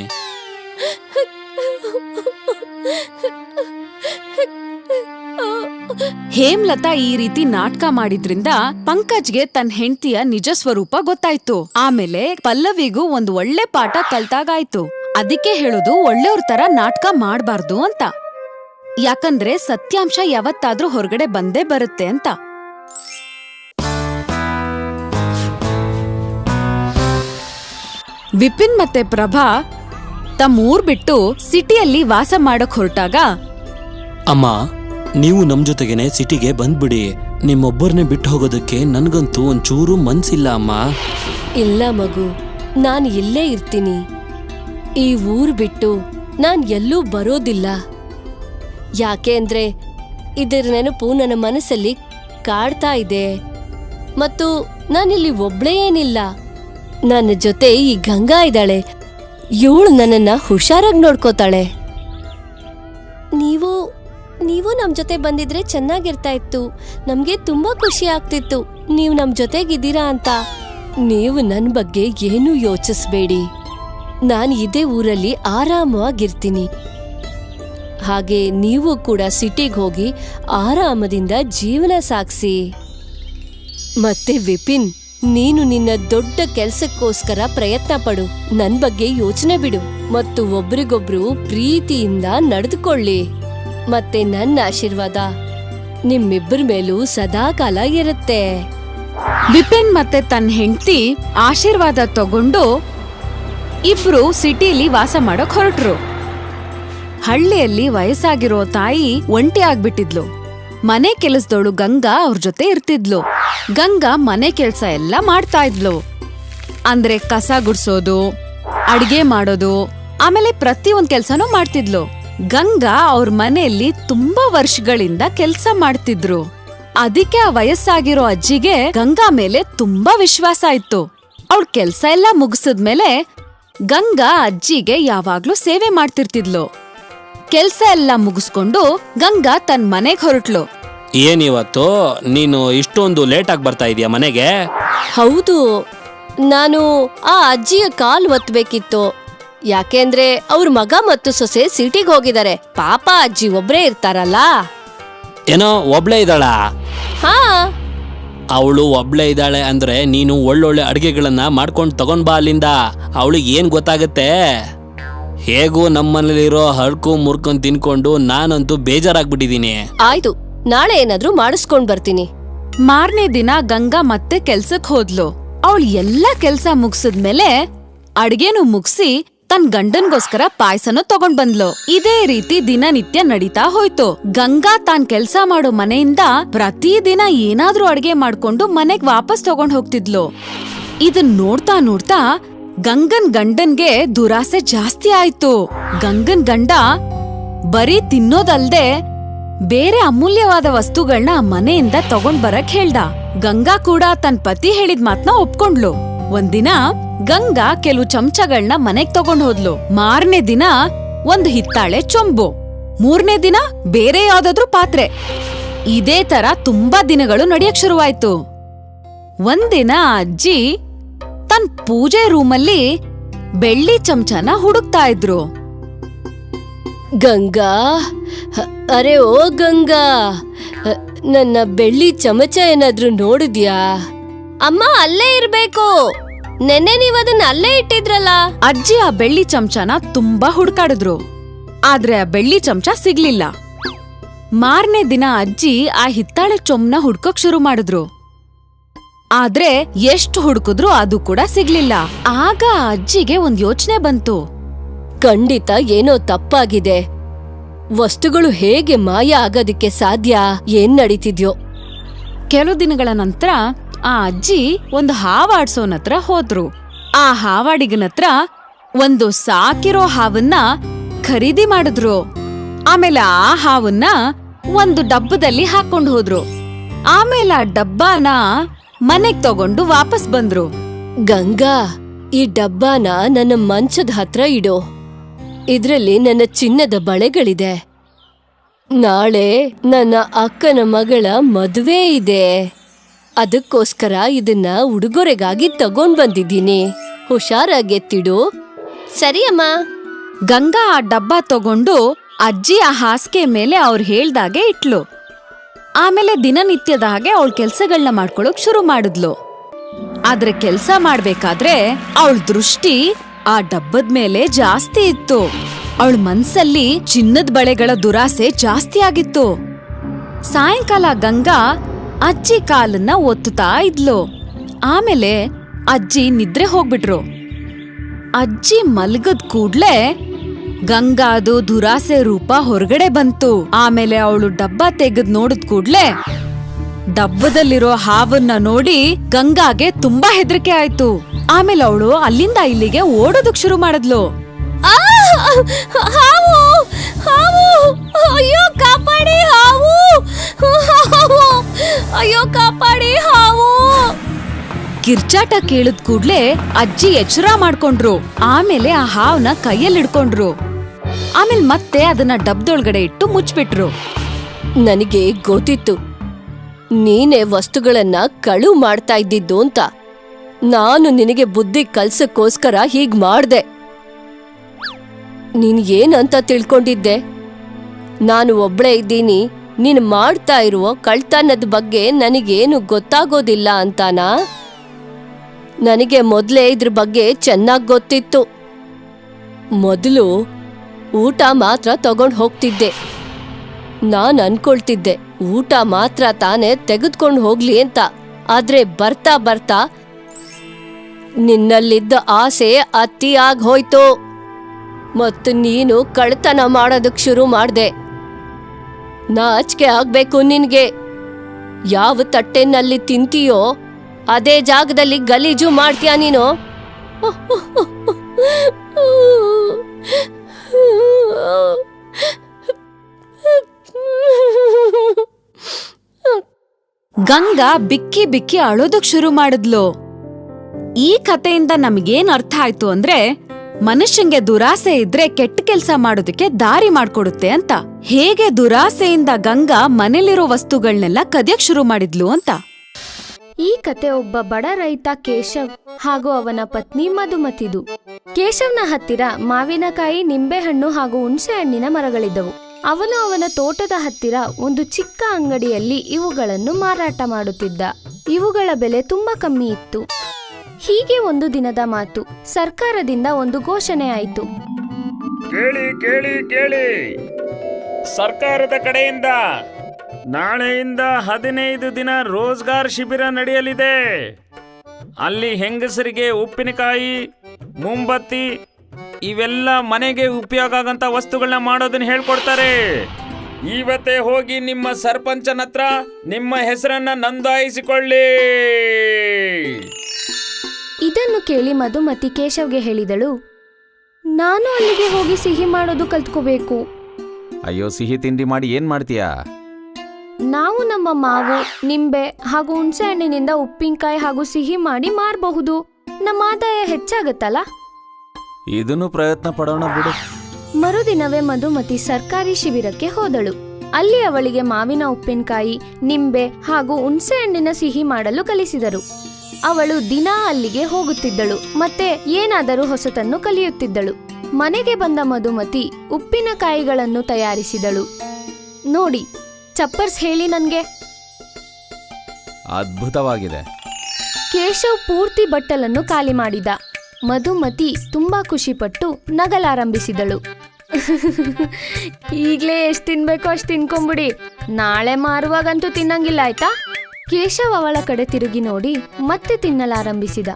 ಹೇಮ್ಲತಾ ಈ ರೀತಿ ನಾಟಕ ಮಾಡಿದ್ರಿಂದ ಪಂಕಜ್ಗೆ ತನ್ನ ಹೆಂಡತಿಯ ನಿಜ ಸ್ವರೂಪ ಗೊತ್ತಾಯ್ತು. ಆಮೇಲೆ ಪಲ್ಲವಿಗೂ ಒಂದು ಒಳ್ಳೆ ಪಾಠ ಕಲ್ತಾಗಾಯ್ತು. ಅದಕ್ಕೆ ಹೇಳೋದು ಒಳ್ಳೆಯವ್ರ ತರ ನಾಟಕ ಮಾಡಬಾರ್ದು ಅಂತ. ಯಾಕಂದ್ರೆ ಸತ್ಯಾಂಶ ಯಾವತ್ತಾದ್ರೂ ಹೊರಗಡೆ ಬಂದೇ ಬರುತ್ತೆ ಅಂತ. ವಿಪಿನ್ ಮತ್ತೆ ಪ್ರಭಾ ತಮ್ಮ ಊರ್ ಬಿಟ್ಟು ಸಿಟಿಯಲ್ಲಿ ವಾಸ ಮಾಡಕ್ ಹೊರಟಾಗ? ಅಮ್ಮ ನೀವು ನಮ್ ಜೊತೆಗೇನೆ ಸಿಟಿಗೆ ಬಂದ್ಬಿಡಿ. ನಿಮ್ಮೊಬ್ಬರನ್ನೇ ಬಿಟ್ಟು ಹೋಗೋದಕ್ಕೆ ನನ್ಗಂತೂ ಒಂಚೂರು ಮನ್ಸಿಲ್ಲ ಅಮ್ಮ. ಇಲ್ಲ ಮಗು ನಾನು ಇಲ್ಲೇ ಇರ್ತೀನಿ. ಈ ಊರ್ ಬಿಟ್ಟು ನಾನ್ ಎಲ್ಲೂ ಬರೋದಿಲ್ಲ. ಯಾಕೆ ಅಂದ್ರೆ ಇದರ ನೆನಪು ನನ್ನ ಮನಸ್ಸಲ್ಲಿ ಕಾಡ್ತಾ ಇದೆ. ಮತ್ತು ನಾನಿಲ್ಲಿ ಒಬ್ಳೇ ಏನಿಲ್ಲ. ನನ್ನ ಜೊತೆ ಈ ಗಂಗಾ ಇದ್ದಾಳೆ. ಇವಳು ನನ್ನನ್ನ ಹುಷಾರಾಗಿ ನೋಡ್ಕೋತಾಳೆ. ನೀವು ನೀವು ನಮ್ಮ ಜೊತೆ ಬಂದಿದ್ರೆ ಚೆನ್ನಾಗಿರ್ತಾ ಇತ್ತು ನಮಗೆ ತುಂಬಾ ಖುಷಿ ಆಗ್ತಿತ್ತು. ನೀವು ನಮ್ಮ ಜೊತೆಗಿದ್ದೀರಾ ಅಂತ. ನೀವು ನನ್ನ ಬಗ್ಗೆ ಏನೂ ಯೋಚಿಸ್ಬೇಡಿ. ನಾನು ಇದೇ ಊರಲ್ಲಿ ಆರಾಮವಾಗಿರ್ತೀನಿ. ಹಾಗೆ ನೀವು ಕೂಡ ಸಿಟಿಗೆ ಹೋಗಿ ಆರಾಮದಿಂದ ಜೀವನ ಸಾಗಿಸಿ. ಮತ್ತೆ ವಿಪಿನ್ ನೀನು ನಿನ್ನ ದೊಡ್ಡ ಕೆಲ್ಸಕ್ಕೋಸ್ಕರ ಪ್ರಯತ್ನ ಪಡು. ನನ್ ಬಗ್ಗೆ ಯೋಚನೆ ಬಿಡು ಮತ್ತು ಒಬ್ರಿಗೊಬ್ರು ಪ್ರೀತಿಯಿಂದ ನಡೆದುಕೊಳ್ಳಿ. ಮತ್ತೆ ನನ್ನ ಆಶೀರ್ವಾದ ನಿಮ್ಮಿಬ್ಬರ ಮೇಲೂ ಸದಾ ಕಾಲ ಇರುತ್ತೆ. ವಿಪಿನ್ ಮತ್ತೆ ತನ್ನ ಹೆಂಡತಿ ಆಶೀರ್ವಾದ ತಗೊಂಡು ಇಬ್ರು ಸಿಟಿಲಿ ವಾಸ ಮಾಡಕ್ ಹೊರಟ್ರು. ಹಳ್ಳಿಯಲ್ಲಿ ವಯಸ್ಸಾಗಿರೋ ತಾಯಿ ಒಂಟಿ ಆಗ್ಬಿಟ್ಟಿದ್ಲು. ಮನೆ ಕೆಲಸದವಳು ಗಂಗಾ ಅವ್ರ ಜೊತೆ ಇರ್ತಿದ್ಲು. ಗಂಗಾ ಮನೆ ಕೆಲ್ಸ ಎಲ್ಲ ಮಾಡ್ತಾ ಇದ್ಲು. ಅಂದ್ರೆ ಕಸ ಗುಡ್ಸೋದು, ಅಡ್ಗೆ ಮಾಡೋದು, ಆಮೇಲೆ ಪ್ರತಿ ಒಂದ್ ಕೆಲ್ಸನೂ ಮಾಡ್ತಿದ್ಲು. ಗಂಗಾ ಅವ್ರ ಮನೆಯಲ್ಲಿ ತುಂಬಾ ವರ್ಷಗಳಿಂದ ಕೆಲ್ಸ ಮಾಡ್ತಿದ್ರು. ಅದಕ್ಕೆ ಆ ವಯಸ್ಸಾಗಿರೋ ಅಜ್ಜಿಗೆ ಗಂಗಾ ಮೇಲೆ ತುಂಬಾ ವಿಶ್ವಾಸ ಇತ್ತು. ಅವಳ ಕೆಲ್ಸ ಎಲ್ಲ ಮುಗಿಸಿದ್ಮೇಲೆ ಗಂಗಾ ಅಜ್ಜಿಗೆ ಯಾವಾಗ್ಲೂ ಸೇವೆ ಮಾಡ್ತಿರ್ತಿದ್ಲು. ಕೆಲ್ಸ ಎಲ್ಲ ಮುಗಿಸ್ಕೊಂಡು ಗಂಗಾ ತನ್ ಮನೆಗ್ ಹೊರಟ್ಲು. ಏನಿವತ್ತು ನೀನು ಇಷ್ಟೊಂದು ಲೇಟ್ ಆಗಿ ಬರ್ತಾ ಇದೀಯ ಮನೆಗೆ? ಹೌದು ನಾನು ಆ ಅಜ್ಜಿಯ ಕಾಲ್ ಒತ್ತಬೇಕಿತ್ತು ಯಾಕೆಂದ್ರೆ ಅವ್ರ ಮಗ ಮತ್ತು ಸೊಸೆ ಸಿಟಿಗೆ ಹೋಗಿದ್ದಾರೆ. ಪಾಪ ಅಜ್ಜಿ ಒಬ್ರೇ ಇರ್ತಾರಲ್ಲ. ಏನೋ ಒಬ್ಳೆ ಇದ್ದಾಳ? ಹಾ. ಅವಳು ಒಬ್ಳೆ ಇದ್ದಾಳೆ ಅಂದ್ರೆ ನೀನು ಒಳ್ಳೊಳ್ಳೆ ಅಡುಗೆಗಳನ್ನ ಮಾಡ್ಕೊಂಡು ತಗೊಂಡ್ ಬಾ ಅಲ್ಲಿಂದ. ಅವಳಿಗೆ ಏನ್ ಗೊತ್ತಾಗತ್ತೆ? ಹೇಗೂ ನಮ್ಮನೇಲಿರೋ ಹಳ್ಕು ಮುರ್ಕೊಂಡ್ ತಿನ್ಕೊಂಡು ನಾನಂತೂ ಬೇಜಾರಾಗ್ಬಿಟ್ಟಿದೀನಿ. ಆಯ್ತು ನಾಳೆ ಏನಾದ್ರೂ ಮಾಡಿಸ್ಕೊಂಡ್ ಬರ್ತೀನಿ. ಮಾರನೇ ದಿನ ಗಂಗಾ ಮತ್ತೆ ಕೆಲ್ಸಕ್ ಹೋದ್ಲು. ಅವಳು ಎಲ್ಲ ಕೆಲ್ಸ ಮುಗ್ಸಿದ್ಮೇಲೆ ಅಡ್ಗೆನೂ ಮುಗ್ಸಿ ತನ್ ಗಂಡನ್ಗೋಸ್ಕರ ಪಾಯಸನ ತಗೊಂಡ್ ಬಂದ್ಲು. ಇದೇ ರೀತಿ ದಿನನಿತ್ಯ ನಡೀತಾ ಹೋಯ್ತು. ಗಂಗಾ ತಾನ್ ಕೆಲ್ಸ ಮಾಡೋ ಮನೆಯಿಂದ ಪ್ರತಿದಿನ ಏನಾದ್ರೂ ಅಡ್ಗೆ ಮಾಡ್ಕೊಂಡು ಮನೆಗ್ ವಾಪಸ್ ತಗೊಂಡ್ ಹೋಗ್ತಿದ್ಲು. ಇದನ್ ನೋಡ್ತಾ ನೋಡ್ತಾ ಗಂಗನ್ ಗಂಡನ್ಗೆ ದುರಾಸೆ ಜಾಸ್ತಿ ಆಯ್ತು. ಗಂಗನ್ ಗಂಡ ಬರೀ ತಿನ್ನೋದಲ್ದೆ ಬೇರೆ ಅಮೂಲ್ಯವಾದ ವಸ್ತುಗಳನ್ನ ಮನೆಯಿಂದ ತಗೊಂಡ್ ಬರಕ್ ಹೇಳ್ದ. ಗಂಗಾ ಕೂಡ ತನ್ ಪತಿ ಹೇಳಿದ್ ಮಾತ್ನ ಒಪ್ಕೊಂಡ್ಲು. ಒಂದಿನ ಗಂಗಾ ಕೆಲವು ಚಮಚಗಳನ್ನ ಮನೆಗ್ ತಗೊಂಡ್ ಹೋದ್ಲು. ಮಾರನೇ ದಿನ ಒಂದ್ ಹಿತ್ತಾಳೆ ಚೊಂಬು. ಮೂರನೇ ದಿನ ಬೇರೆ ಯಾವ್ದಾದ್ರೂ ಪಾತ್ರೆ. ಇದೇ ತರ ತುಂಬಾ ದಿನಗಳು ನಡೆಯಕ್ ಶುರುವಾಯ್ತು. ಒಂದಿನ ಅಜ್ಜಿ ತನ್ ಪೂಜೆ ರೂಮಲ್ಲಿ ಬೆಳ್ಳಿ ಚಮಚನ ಹುಡುಕ್ತಾ ಇದ್ರು. ಗಂಗಾ ಹ- ಅರೆ ಓ ಗಂಗಾ ಹ, ನನ್ನ ಬೆಳ್ಳಿ ಚಮಚ ಏನಾದ್ರೂ ನೋಡಿದ್ಯಾ? ಅಮ್ಮ ಅಲ್ಲೇ ಇರ್ಬೇಕು. ನೆನ್ನೆ ನೀವ್ ಅದನ್ನ ಅಲ್ಲೇ ಇಟ್ಟಿದ್ರಲ್ಲ. ಅಜ್ಜಿ ಆ ಬೆಳ್ಳಿ ಚಮಚನ ತುಂಬಾ ಹುಡ್ಕಾಡಿದ್ರು. ಆದ್ರೆ ಆ ಬೆಳ್ಳಿ ಚಮಚ ಸಿಗ್ಲಿಲ್ಲ. ಮಾರನೇ ದಿನ ಅಜ್ಜಿ ಆ ಹಿತ್ತಾಳೆ ಚೊಮ್ನ ಹುಡ್ಕೋಕ್ ಶುರು ಮಾಡಿದ್ರು. ಆದ್ರೆ ಎಷ್ಟು ಹುಡುಕಿದ್ರು ಅದು ಕೂಡ ಸಿಗ್ಲಿಲ್ಲ. ಆಗ ಆ ಅಜ್ಜಿಗೆ ಒಂದ್ ಯೋಚನೆ ಬಂತು. ಖಂಡಿತ ಏನೋ ತಪ್ಪಾಗಿದೆ. ವಸ್ತುಗಳು ಹೇಗೆ ಮಾಯ ಆಗೋದಿಕ್ಕೆ ಸಾಧ್ಯ? ಏನ್ ನಡೀತಿದ್ಯೋ? ಕೆಲವು ದಿನಗಳ ನಂತರ ಆ ಅಜ್ಜಿ ಒಂದು ಹಾವಾಡ್ಸೋನ್ ಹತ್ರ ಹೋದ್ರು. ಆ ಹಾವಾಡಿಗನ ಹತ್ರ ಒಂದು ಸಾಕಿರೋ ಹಾವನ್ನ ಖರೀದಿ ಮಾಡಿದ್ರು. ಆಮೇಲೆ ಆ ಹಾವನ್ನ ಒಂದು ಡಬ್ಬದಲ್ಲಿ ಹಾಕೊಂಡು ಹೋದ್ರು. ಆಮೇಲೆ ಆ ಡಬ್ಬನ ಮನೆಗ್ ತಗೊಂಡು ವಾಪಸ್ ಬಂದ್ರು. ಗಂಗಾ ಈ ಡಬ್ಬಾನ ನನ್ನ ಮಂಚದ ಹತ್ರ ಇಡು. ಇದ್ರಲ್ಲಿ ನನ್ನ ಚಿನ್ನದ ಬಳೆಗಳಿದೆ. ನಾಳೆ ನನ್ನ ಅಕ್ಕನ ಮಗಳ ಮದುವೆ ಇದೆ. ಅದಕ್ಕೋಸ್ಕರ ಇದನ್ನ ಉಡುಗೊರೆಗಾಗಿ ತಗೊಂಡ್ ಬಂದಿದ್ದೀನಿ. ಹುಷಾರಾಗೆತ್ತಿಡು ಸರಿ ಅಮ್ಮ. ಗಂಗಾ ಆ ಡಬ್ಬ ತಗೊಂಡು ಅಜ್ಜಿ ಆ ಹಾಸಿಗೆ ಮೇಲೆ ಅವ್ರು ಹೇಳ್ದಾಗೆ ಇಟ್ಲು. ಆಮೇಲೆ ದಿನನಿತ್ಯದ ಹಾಗೆ ಅವಳ ಕೆಲಸಗಳನ್ನ ಮಾಡ್ಕೊಳಕ್ ಶುರು ಮಾಡಿದ್ಲು. ಆದ್ರೆ ಕೆಲಸ ಮಾಡ್ಬೇಕಾದ್ರೆ ಅವಳ ದೃಷ್ಟಿ ಆ ಡಬ್ಬದ ಮೇಲೆ ಜಾಸ್ತಿ ಇತ್ತು. ಅವಳ ಮನ್ಸಲ್ಲಿ ಚಿನ್ನದ ಬಳೆಗಳ ದುರಾಸೆ ಜಾಸ್ತಿ ಆಗಿತ್ತು. ಸಾಯಂಕಾಲ ಗಂಗಾ ಅಜ್ಜಿ ಕಾಲನ್ನ ಒತ್ತುತ್ತಾ ಇದ್ಲು. ಆಮೇಲೆ ಅಜ್ಜಿ ನಿದ್ರೆ ಹೋಗ್ಬಿಟ್ರು. ಅಜ್ಜಿ ಮಲ್ಗದ್ ಕೂಡ್ಲೆ ಗಂಗಾದು ದುರಾಸೆ ರೂಪ ಹೊರಗಡೆ ಬಂತು. ಆಮೇಲೆ ಅವಳು ಡಬ್ಬ ತೆಗೆದ್ ನೋಡಿದ್ ಕೂಡ್ಲೆ ಡಬ್ಬದಲ್ಲಿರೋ ಹಾವನ್ನ ನೋಡಿ ಗಂಗಾಗೆ ತುಂಬಾ ಹೆದರಿಕೆ ಆಯ್ತು. ಆಮೇಲೆ ಅವಳು ಅಲ್ಲಿಂದ ಇಲ್ಲಿಗೆ ಓಡೋದಕ್ ಶುರು ಮಾಡಿದ್ಲು. ಅಯ್ಯೋ, ಕಾಪಾಡಿ ಹಾವು! ಅಯ್ಯೋ, ಕಾಪಾಡಿ ಹಾವು. ಕಿರ್ಚಾಟ ಕೇಳಿದ ಕೂಡ್ಲೆ ಅಜ್ಜಿ ಎಚ್ಚರ ಮಾಡ್ಕೊಂಡ್ರು. ಆಮೇಲೆ ಆ ಹಾವ್ನ ಕೈಯಲ್ಲಿ ಹಿಡ್ಕೊಂಡ್ರು ಆಮೇಲೆ ಮತ್ತೆ ಅದನ್ನ ಡಬ್ದೊಳಗಡೆ ಇಟ್ಟು ಮುಚ್ಚಿಬಿಟ್ರು ನನಗೆ ಗೊತ್ತಿತ್ತು. ನೀನೇ ವಸ್ತುಗಳನ್ನ ಕಳು ಮಾಡ್ತಾ ಇದ್ದಿದ್ದು ಅಂತ. ನಾನು ನಿನಗೆ ಬುದ್ಧಿ ಕಲ್ಸಕ್ಕೋಸ್ಕರ ಹೀಗ್ ಮಾಡ್ದೆ. ನೀನ್ ಏನಂತ ತಿಳ್ಕೊಂಡಿದ್ದೆ? ನಾನು ಒಬ್ಳೇ ಇದ್ದೀನಿ. ನೀನ್ ಮಾಡ್ತಾ ಇರುವ ಕಳ್ತನದ ಬಗ್ಗೆ ನನಗೇನು ಗೊತ್ತಾಗೋದಿಲ್ಲ ಅಂತಾನಾ? ನನಗೆ ಮೊದಲೇ ಇದ್ರ ಬಗ್ಗೆ ಚೆನ್ನಾಗಿ ಗೊತ್ತಿತ್ತು. ಮೊದಲು ಊಟ ಮಾತ್ರ ತಗೊಂಡು ಹೋಗ್ತಿದ್ದೆ. ನಾನು ಅನ್ಕೊಳ್ತಿದ್ದೆ, ಊಟ ಮಾತ್ರ ತಾನೇ ತೆಗೆದುಕೊಂಡು ಹೋಗ್ಲಿ ಅಂತ. ಆದ್ರೆ ಬರ್ತಾ ಬರ್ತಾ ನಿನ್ನಲ್ಲಿದ್ದ ಆಸೆ ಅತಿ ಆಗ್ ಹೋಯ್ತು. ಮತ್ತು ನೀನು ಕಳ್ತನ ಮಾಡೋದಕ್ಕೆ ಶುರು ಮಾಡ್ದೆ. ನಾಚಿಕೆ ಆಗ್ಬೇಕು ನಿನ್ಗೆ. ಯಾವ ತಟ್ಟೆನಲ್ಲಿ ತಿಂತೀಯೋ ಅದೇ ಜಾಗದಲ್ಲಿ ಗಲೀಜು ಮಾಡ್ತೀಯ ನೀನು? ಗಂಗಾ ಬಿಕ್ಕಿ ಬಿಕ್ಕಿ ಅಳೋದಕ್ ಶುರು ಮಾಡಿದ್ಲು. ಈ ಕಥೆಯಿಂದ ನಮ್ಗೇನ್ ಅರ್ಥ ಆಯ್ತು ಅಂದ್ರೆ, ಮನುಷ್ಯಂಗೆ ದುರಾಸೆ ಇದ್ರೆ ಕೆಟ್ಟ ಕೆಲ್ಸ ಮಾಡೋದಕ್ಕೆ ದಾರಿ ಮಾಡ್ಕೊಡುತ್ತೆ ಅಂತ. ಹೇಗೆ ದುರಾಸೆಯಿಂದ ಗಂಗಾ ಮನೇಲಿರೋ ವಸ್ತುಗಳನ್ನೆಲ್ಲ ಕದಿಯಕ್ ಶುರು ಮಾಡಿದ್ಲು ಅಂತ. ಈ ಕತೆ ಒಬ್ಬ ಬಡ ರೈತ ಕೇಶವ್ ಹಾಗೂ ಅವನ ಪತ್ನಿ ಮಧುಮತಿದು. ಕೇಶವ್ನ ಹತ್ತಿರ ಮಾವಿನಕಾಯಿ, ನಿಂಬೆಹಣ್ಣು ಹಾಗೂ ಹುಣಸೆ ಹಣ್ಣಿನ ಮರಗಳಿದ್ದವು. ಅವನು ಅವನ ತೋಟದ ಹತ್ತಿರ ಒಂದು ಚಿಕ್ಕ ಅಂಗಡಿಯಲ್ಲಿ ಇವುಗಳನ್ನು ಮಾರಾಟ ಮಾಡುತ್ತಿದ್ದ. ಇವುಗಳ ಬೆಲೆ ತುಂಬಾ ಕಮ್ಮಿ ಇತ್ತು. ಹೀಗೆ ಒಂದು ದಿನದ ಮಾತು. ಸರ್ಕಾರದಿಂದ ಒಂದು ಘೋಷಣೆ ಆಯಿತು. ಕೇಳಿ ಕೇಳಿ ಕೇಳಿ. ಸರ್ಕಾರದ ಕಡೆಯಿಂದ ನಾಳೆಯಿಂದ ಹದಿನೈದು ದಿನ ರೋಜ್ಗಾರ್ ಶಿಬಿರ ನಡೆಯಲಿದೆ. ಅಲ್ಲಿ ಹೆಂಗಸರಿಗೆ ಉಪ್ಪಿನಕಾಯಿ ಮುಂಬತ್ತಿ ಇವೆಲ್ಲ ಮನೆಗೆ ಉಪಯೋಗ ಆಗಂತ ವಸ್ತುಗಳನ್ನ ಮಾಡೋದನ್ನ ಹೇಳ್ಕೊಡ್ತಾರೆ. ಇವತ್ತೇ ಹೋಗಿ ನಿಮ್ಮ ಸರ್ಪಂಚನ ಹತ್ರ ನಿಮ್ಮ ಹೆಸರನ್ನ ನೋಂದಾಯಿಸಿಕೊಳ್ಳಿ. ಇದನ್ನು ಕೇಳಿ ಮಧುಮತಿ ಕೇಶವ್ಗೆ ಹೇಳಿದಳು ನಾನು ಅಲ್ಲಿಗೆ ಹೋಗಿ ಸಿಹಿ ಮಾಡೋದು ಕಲ್ತ್ಕೋಬೇಕು. ಅಯ್ಯೋ ಸಿಹಿ ತಿಂಡಿ ಮಾಡಿ ಏನ್ ಮಾಡ್ತೀಯಾ? ನಾವು ನಮ್ಮ ಮಾವು ನಿಂಬೆ ಹಾಗೂ ಹುಣಸೆ ಹಣ್ಣಿನಿಂದ ಉಪ್ಪಿನಕಾಯಿ ಹಾಗೂ ಸಿಹಿ ಮಾಡಿ ಮಾರಬಹುದು. ನಮ್ಮ ಆದಾಯ ಹೆಚ್ಚಾಗತ್ತಲ್ಲ? ಇದನ್ನು ಪ್ರಯತ್ನ ಪಡೋಣ ಬಿಡು. ಮರುದಿನವೇ ಮಧುಮತಿ ಸರ್ಕಾರಿ ಶಿಬಿರಕ್ಕೆ ಹೋದಳು. ಅಲ್ಲಿ ಅವಳಿಗೆ ಮಾವಿನ ಉಪ್ಪಿನಕಾಯಿ ನಿಂಬೆ ಹಾಗೂ ಹುಣಸೆ ಹಣ್ಣಿನ ಸಿಹಿ ಮಾಡಲು ಕಲಿಸಿದರು. ಅವಳು ದಿನಾ ಅಲ್ಲಿಗೆ ಹೋಗುತ್ತಿದ್ದಳು ಮತ್ತೆ ಏನಾದರೂ ಹೊಸತನ್ನು ಕಲಿಯುತ್ತಿದ್ದಳು. ಮನೆಗೆ ಬಂದ ಮಧುಮತಿ ಉಪ್ಪಿನಕಾಯಿಗಳನ್ನು ತಯಾರಿಸಿದಳು. ನೋಡಿ ಚಪ್ಪರ್ಸ್ ಹೇಳಿ ನನ್ಗೆ. ಅದ್ಭುತವಾಗಿದೆ. ಕೇಶವ್ ಪೂರ್ತಿ ಬಟ್ಟಲನ್ನು ಖಾಲಿ ಮಾಡಿದ. ಮಧುಮತಿ ತುಂಬಾ ಖುಷಿಪಟ್ಟು ನಗಲಾರಂಭಿಸಿದಳು. ಈಗ್ಲೇ ಎಷ್ಟು ತಿನ್ಬೇಕು ಅಷ್ಟು ತಿನ್ಕೊಂಬಿಡಿ. ನಾಳೆ ಮಾರುವಾಗಂತೂ ತಿನ್ನಂಗಿಲ್ಲ ಆಯ್ತಾ? ಕೇಶವ್ ಅವಳ ಕಡೆ ತಿರುಗಿ ನೋಡಿ ಮತ್ತೆ ತಿನ್ನಲಾರಂಭಿಸಿದ.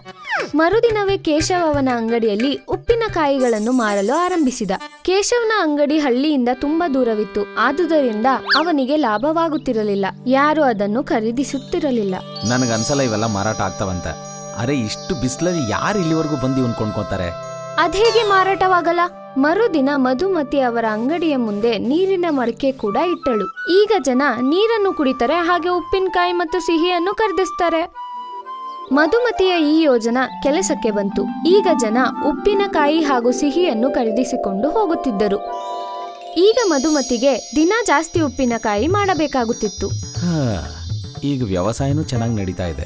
ಮರುದಿನವೇ ಕೇಶವ ಅವನ ಅಂಗಡಿಯಲ್ಲಿ ಉಪ್ಪಿನಕಾಯಿಗಳನ್ನು ಮಾರಲು ಆರಂಭಿಸಿದ. ಕೇಶವನ ಅಂಗಡಿ ಹಳ್ಳಿಯಿಂದ ತುಂಬಾ ದೂರವಿತ್ತು. ಆದುದರಿಂದ ಅವನಿಗೆ ಲಾಭವಾಗುತ್ತಿರಲಿಲ್ಲ. ಯಾರು ಅದನ್ನು ಖರೀದಿಸುತ್ತಿರಲಿಲ್ಲ. ನನಗನ್ಸಲ್ಲ ಇವೆಲ್ಲ ಮಾರಾಟ ಆಗ್ತಾವಂತೆ. ಅರೆ ಇಷ್ಟು ಬಿಸಿಲಲ್ಲಿ ಯಾರು ಇಲ್ಲಿವರೆಗೂ ಬಂದು ಇವನ್ ಕೊಂಡ್ಕೊತಾರೆ? ಅದ್ಹೇಗೆ ಮಾರಾಟವಾಗಲ್ಲ? ಮರುದಿನ ಮಧುಮತಿ ಅವರ ಅಂಗಡಿಯ ಮುಂದೆ ನೀರಿನ ಮಡಕೆ ಕೂಡ ಇಟ್ಟಳು. ಈಗ ಜನ ನೀರನ್ನು ಕುಡಿತಾರೆ ಹಾಗೆ ಉಪ್ಪಿನಕಾಯಿ ಮತ್ತು ಸಿಹಿಯನ್ನು ಖರೀದಿಸ್ತಾರೆ. ಮಧುಮತಿಯ ಈ ಯೋಜನಾ ಕೆಲಸಕ್ಕೆ ಬಂತು. ಈಗ ಜನ ಉಪ್ಪಿನಕಾಯಿ ಹಾಗೂ ಸಿಹಿಯನ್ನು ಖರೀದಿಸಿಕೊಂಡು ಹೋಗುತ್ತಿದ್ದರು. ಈಗ ಮಧುಮತಿಗೆ ದಿನ ಜಾಸ್ತಿ ಉಪ್ಪಿನಕಾಯಿ ಮಾಡಬೇಕಾಗುತ್ತಿತ್ತು. ಹಾ, ಈಗ ವ್ಯವಸಾಯನೂ ಚೆನ್ನಾಗಿ ನಡೀತಾ ಇದೆ.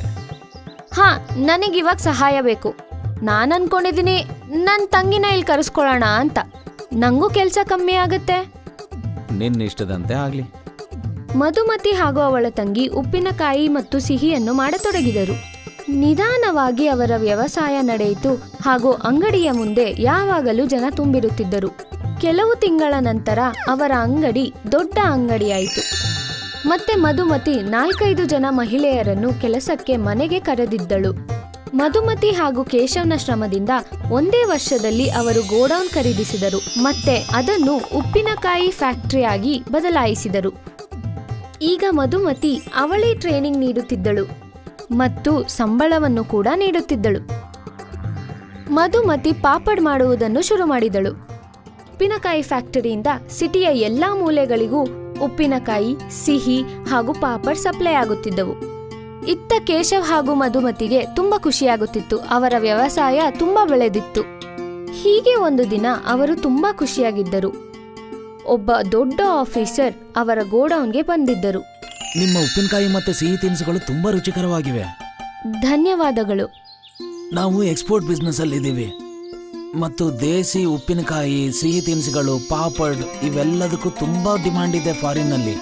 ಹಾ ನನಗಿವಾಗ ಸಹಾಯ ಬೇಕು. ನಾನು ಅನ್ಕೊಂಡಿದ್ದೀನಿ ನನ್ನ ತಂಗಿನ ಇಲ್ಲಿ ಕರೆಸ್ಕೊಳ್ಳೋಣ ಅಂತ. ನಂಗೂ ಕೆಲಸ ಕಮ್ಮಿ ಆಗತ್ತೆ. ನಿನ್ನ ಇಷ್ಟದಂತೆ ಆಗ್ಲಿ. ಮಧುಮತಿ ಹಾಗೂ ಅವಳ ತಂಗಿ ಉಪ್ಪಿನಕಾಯಿ ಮತ್ತು ಸಿಹಿಯನ್ನು ಮಾಡತೊಡಗಿದರು. ನಿಧಾನವಾಗಿ ಅವರ ವ್ಯವಸಾಯ ನಡೆಯಿತು ಹಾಗೂ ಅಂಗಡಿಯ ಮುಂದೆ ಯಾವಾಗಲೂ ಜನ ತುಂಬಿರುತ್ತಿದ್ದರು. ಕೆಲವು ತಿಂಗಳ ನಂತರ ಅವರ ಅಂಗಡಿ ದೊಡ್ಡ ಅಂಗಡಿಯಾಯಿತು. ಮತ್ತೆ ಮಧುಮತಿ ನಾಲ್ಕೈದು ಜನ ಮಹಿಳೆಯರನ್ನು ಕೆಲಸಕ್ಕೆ ಮನೆಗೆ ಕರೆದಿದ್ದಳು. ಮಧುಮತಿ ಹಾಗೂ ಕೇಶವನ ಶ್ರಮದಿಂದ ಒಂದೇ ವರ್ಷದಲ್ಲಿ ಅವರು ಗೋಡೌನ್ ಖರೀದಿಸಿದರು. ಮತ್ತೆ ಅದನ್ನು ಉಪ್ಪಿನಕಾಯಿ ಫ್ಯಾಕ್ಟರಿಯಾಗಿ ಬದಲಾಯಿಸಿದರು. ಈಗ ಮಧುಮತಿ ಅವಳೇ ಟ್ರೈನಿಂಗ್ ನೀಡುತ್ತಿದ್ದಳು. ಮತ್ತು ಸಂಬಳವನ್ನು ಕೂಡ ನೀಡುತ್ತಿದ್ದಳು. ಮಧುಮತಿ ಪಾಪಡ್ ಮಾಡುವುದನ್ನು ಶುರು ಮಾಡಿದಳು. ಉಪ್ಪಿನಕಾಯಿ ಫ್ಯಾಕ್ಟರಿಯಿಂದ ಸಿಟಿಯ ಎಲ್ಲಾ ಮೂಲೆಗಳಿಗೂ ಉಪ್ಪಿನಕಾಯಿ, ಸಿಹಿ ಹಾಗೂ ಪಾಪಡ್ ಸಪ್ಲೈ ಆಗುತ್ತಿದ್ದವು. ಇತ್ತ ಕೇಶವ್ ಹಾಗೂ ಮಧುಮತಿಗೆ ತುಂಬಾ ಖುಷಿಯಾಗುತ್ತಿತ್ತು. ಅವರ ವ್ಯವಸಾಯ ತುಂಬಾ ಬೆಳೆದಿತ್ತು. ಹೀಗೆ ಒಂದು ದಿನ ಅವರು ತುಂಬಾ ಖುಷಿಯಾಗಿದ್ದರು. ಒಬ್ಬ ದೊಡ್ಡ ಆಫೀಸರ್ ಅವರ ಗೋಡೌನ್ಗೆ ಬಂದಿದ್ದರು. ನಿಮ್ಮ ಉಪ್ಪಿನಕಾಯಿ ಮತ್ತೆ ಸಿಹಿ ತಿನಿಸುಗಳು ತುಂಬಾ ರುಚಿಕರವಾಗಿವೆ. ಧನ್ಯವಾದಗಳು. ನಾವು ಎಕ್ಸ್ಪೋರ್ಟ್ ಬಿಸ್ನೆಸ್ ಅಲ್ಲಿ ಇದ್ದೀವಿ ಮತ್ತು ದೇಸಿ ಉಪ್ಪಿನಕಾಯಿ ಸಿಹಿ ತಿನಿಸುಗಳು ಪಾಪಡ್ ಇವೆಲ್ಲದಕ್ಕೂ ತುಂಬಾ ಡಿಮಾಂಡ್ ಇದೆ ಫಾರಿನ್ ಅಲ್ಲಿ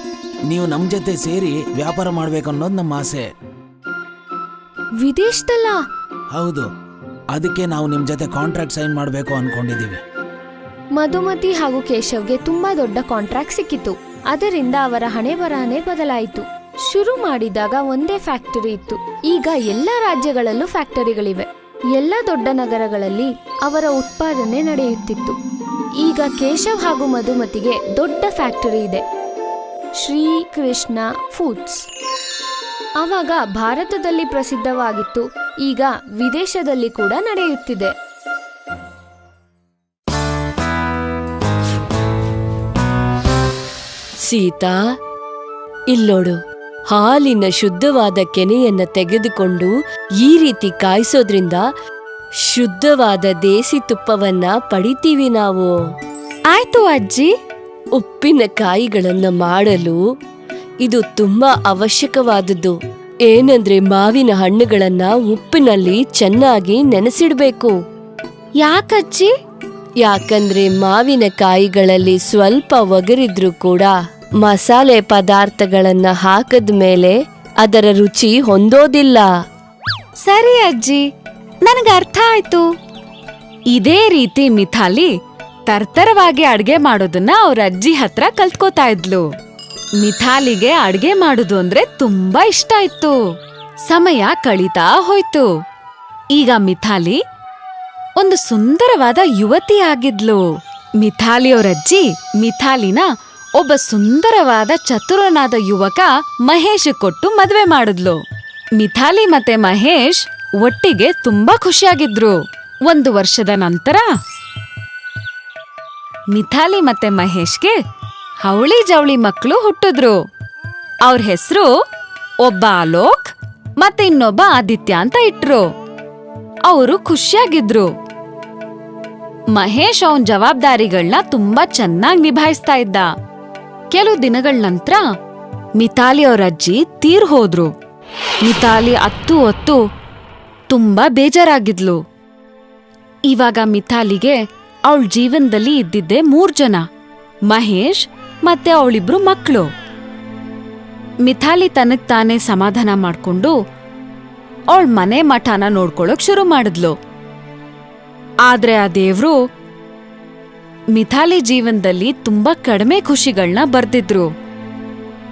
ನೀವು ನಮ್ ಜೊತೆ ಸೇರಿ ವ್ಯಾಪಾರ ಮಾಡ್ಬೇಕು ಅನ್ನೋದು ನಮ್ಮ ಆಸೆ. ವಿದೇಶದಲ್ಲ? ಹೌದು. ಅದಕ್ಕೆ ನಾವು ನಿಮ್ ಜೊತೆ ಕಾಂಟ್ರಾಕ್ಟ್ ಸೈನ್ ಮಾಡಬೇಕು ಅನ್ಕೊಂಡಿದ್ದೀವಿ. ಮಧುಮತಿ ಹಾಗೂ ಕೇಶವ್ಗೆ ತುಂಬಾ ದೊಡ್ಡ ಕಾಂಟ್ರಾಕ್ಟ್ ಸಿಕ್ಕಿತು ಅದರಿಂದ ಅವರ ಹಣೆ ಬರಹನೇ ಬದಲಾಯಿತು. ಶುರು ಮಾಡಿದಾಗ ಒಂದೇ ಫ್ಯಾಕ್ಟರಿ ಇತ್ತು. ಈಗ ಎಲ್ಲ ರಾಜ್ಯಗಳಲ್ಲೂ ಫ್ಯಾಕ್ಟರಿಗಳಿವೆ. ಎಲ್ಲ ದೊಡ್ಡ ನಗರಗಳಲ್ಲಿ ಅವರ ಉತ್ಪಾದನೆ ನಡೆಯುತ್ತಿತ್ತು. ಈಗ ಕೇಶವ್ ಹಾಗೂ ಮಧುಮತಿಗೆ ದೊಡ್ಡ ಫ್ಯಾಕ್ಟರಿ ಇದೆ. ಶ್ರೀ ಕೃಷ್ಣ ಫುಡ್ಸ್. ಆವಾಗ ಭಾರತದಲ್ಲಿ ಪ್ರಸಿದ್ಧವಾಗಿತ್ತು. ಈಗ ವಿದೇಶದಲ್ಲಿ ಕೂಡ ನಡೆಯುತ್ತಿದೆ. ಸೀತಾ ಇಲ್ಲೋಡು ಹಾಲಿನ ಶುದ್ಧವಾದ ಕೆನೆಯನ್ನ ತೆಗೆದುಕೊಂಡು ಈ ರೀತಿ ಕಾಯಿಸೋದ್ರಿಂದ ಶುದ್ಧವಾದ ದೇಸಿ ತುಪ್ಪವನ್ನ ಪಡಿತೀವಿ ನಾವು. ಆಯ್ತು ಅಜ್ಜಿ. ಉಪ್ಪಿನ ಉಪ್ಪಿನಕಾಯಿಗಳನ್ನ ಮಾಡಲು ಇದು ತುಂಬಾ ಅವಶ್ಯಕವಾದದ್ದು. ಏನಂದ್ರೆ ಮಾವಿನ ಹಣ್ಣುಗಳನ್ನ ಉಪ್ಪಿನಲ್ಲಿ ಚೆನ್ನಾಗಿ ನೆನೆಸಿಡ್ಬೇಕು. ಯಾಕಜ್ಜಿ? ಯಾಕಂದ್ರೆ ಮಾವಿನಕಾಯಿಗಳಲ್ಲಿ ಸ್ವಲ್ಪ ಒಗರಿದ್ರೂ ಕೂಡ ಮಸಾಲೆ ಪದಾರ್ಥಗಳನ್ನ ಹಾಕದ್ಮೇಲೆ ಅದರ ರುಚಿ ಹೊಂದೋದಿಲ್ಲ. ಸರಿ ಅಜ್ಜಿ, ನನಗೆ ಅರ್ಥ ಆಯ್ತು. ಇದೇ ರೀತಿ ಮಿಥಾಲಿ ತರ್ತರವಾಗಿ ಅಡ್ಗೆ ಮಾಡೋದನ್ನ ಅವ್ರ ಅಜ್ಜಿ ಹತ್ರ ಕಲ್ತ್ಕೋತಾ ಇದ್ಲು. ಮಿಥಾಲಿಗೆ ಅಡ್ಗೆ ಮಾಡೋದು ಅಂದ್ರೆ ತುಂಬಾ ಇಷ್ಟ ಇತ್ತು ಸಮಯ ಕಳೀತಾ ಹೋಯ್ತು. ಈಗ ಮಿಥಾಲಿ ಒಂದು ಸುಂದರವಾದ ಯುವತಿ ಆಗಿದ್ಲು. ಮಿಥಾಲಿ ಅವ್ರ ಅಜ್ಜಿ ಮಿಥಾಲಿನ ಒಬ್ಬ ಸುಂದರವಾದ ಚತುರನಾದ ಯುವಕ ಮಹೇಶ್ ಕೊಟ್ಟು ಮದುವೆ ಮಾಡಿದ್ಲು. ಮಿಥಾಲಿ ಮತ್ತೆ ಮಹೇಶ್ ಒಟ್ಟಿಗೆ ತುಂಬಾ ಖುಷಿಯಾಗಿದ್ರು. ಒಂದು ವರ್ಷದ ನಂತರ ಮಿಥಾಲಿ ಮತ್ತೆ ಮಹೇಶ್ಗೆ ಹೌಳಿ ಜವಳಿ ಮಕ್ಕಳು ಹುಟ್ಟಿದ್ರು. ಅವ್ರ ಹೆಸರು ಒಬ್ಬ ಅಲೋಕ್ ಮತ್ತೆ ಇನ್ನೊಬ್ಬ ಆದಿತ್ಯ ಅಂತ ಇಟ್ರು. ಅವರು ಖುಷಿಯಾಗಿದ್ರು. ಮಹೇಶ್ ಅವನ್ ಜವಾಬ್ದಾರಿಗಳನ್ನ ತುಂಬಾ ಚೆನ್ನಾಗಿ ನಿಭಾಯಿಸ್ತಾ ಇದ್ದ. ಕೆಲವು ದಿನಗಳ ನಂತರ ಮಿತಾಲಿ ಅವ್ರ ಅಜ್ಜಿ ತೀರ್ ಹೋದ್ರು. ಮಿತಾಲಿ ಅತ್ತು ಹೊತ್ತು ತುಂಬಾ ಬೇಜಾರಾಗಿದ್ಲು. ಇವಾಗ ಮಿಥಾಲಿಗೆ ಅವಳ ಜೀವನದಲ್ಲಿ ಇದ್ದಿದ್ದೆ ಮೂರ್ ಜನ, ಮಹೇಶ್ ಮತ್ತೆ ಅವಳಿಬ್ರು ಮಕ್ಕಳು ಮಿಥಾಲಿ ತನಗ್ ತಾನೇ ಸಮಾಧಾನ ಮಾಡ್ಕೊಂಡು ಅವಳ ಮನೆ ಮಠನ ನೋಡ್ಕೊಳಕ್ ಶುರು ಮಾಡಿದ್ಲು. ಆದ್ರೆ ಆ ದೇವ್ರು ಮಿಥಾಲಿ ಜೀವನದಲ್ಲಿ ತುಂಬಾ ಕಡಿಮೆ ಖುಷಿಗಳನ್ನ ಬರ್ದಿದ್ರು.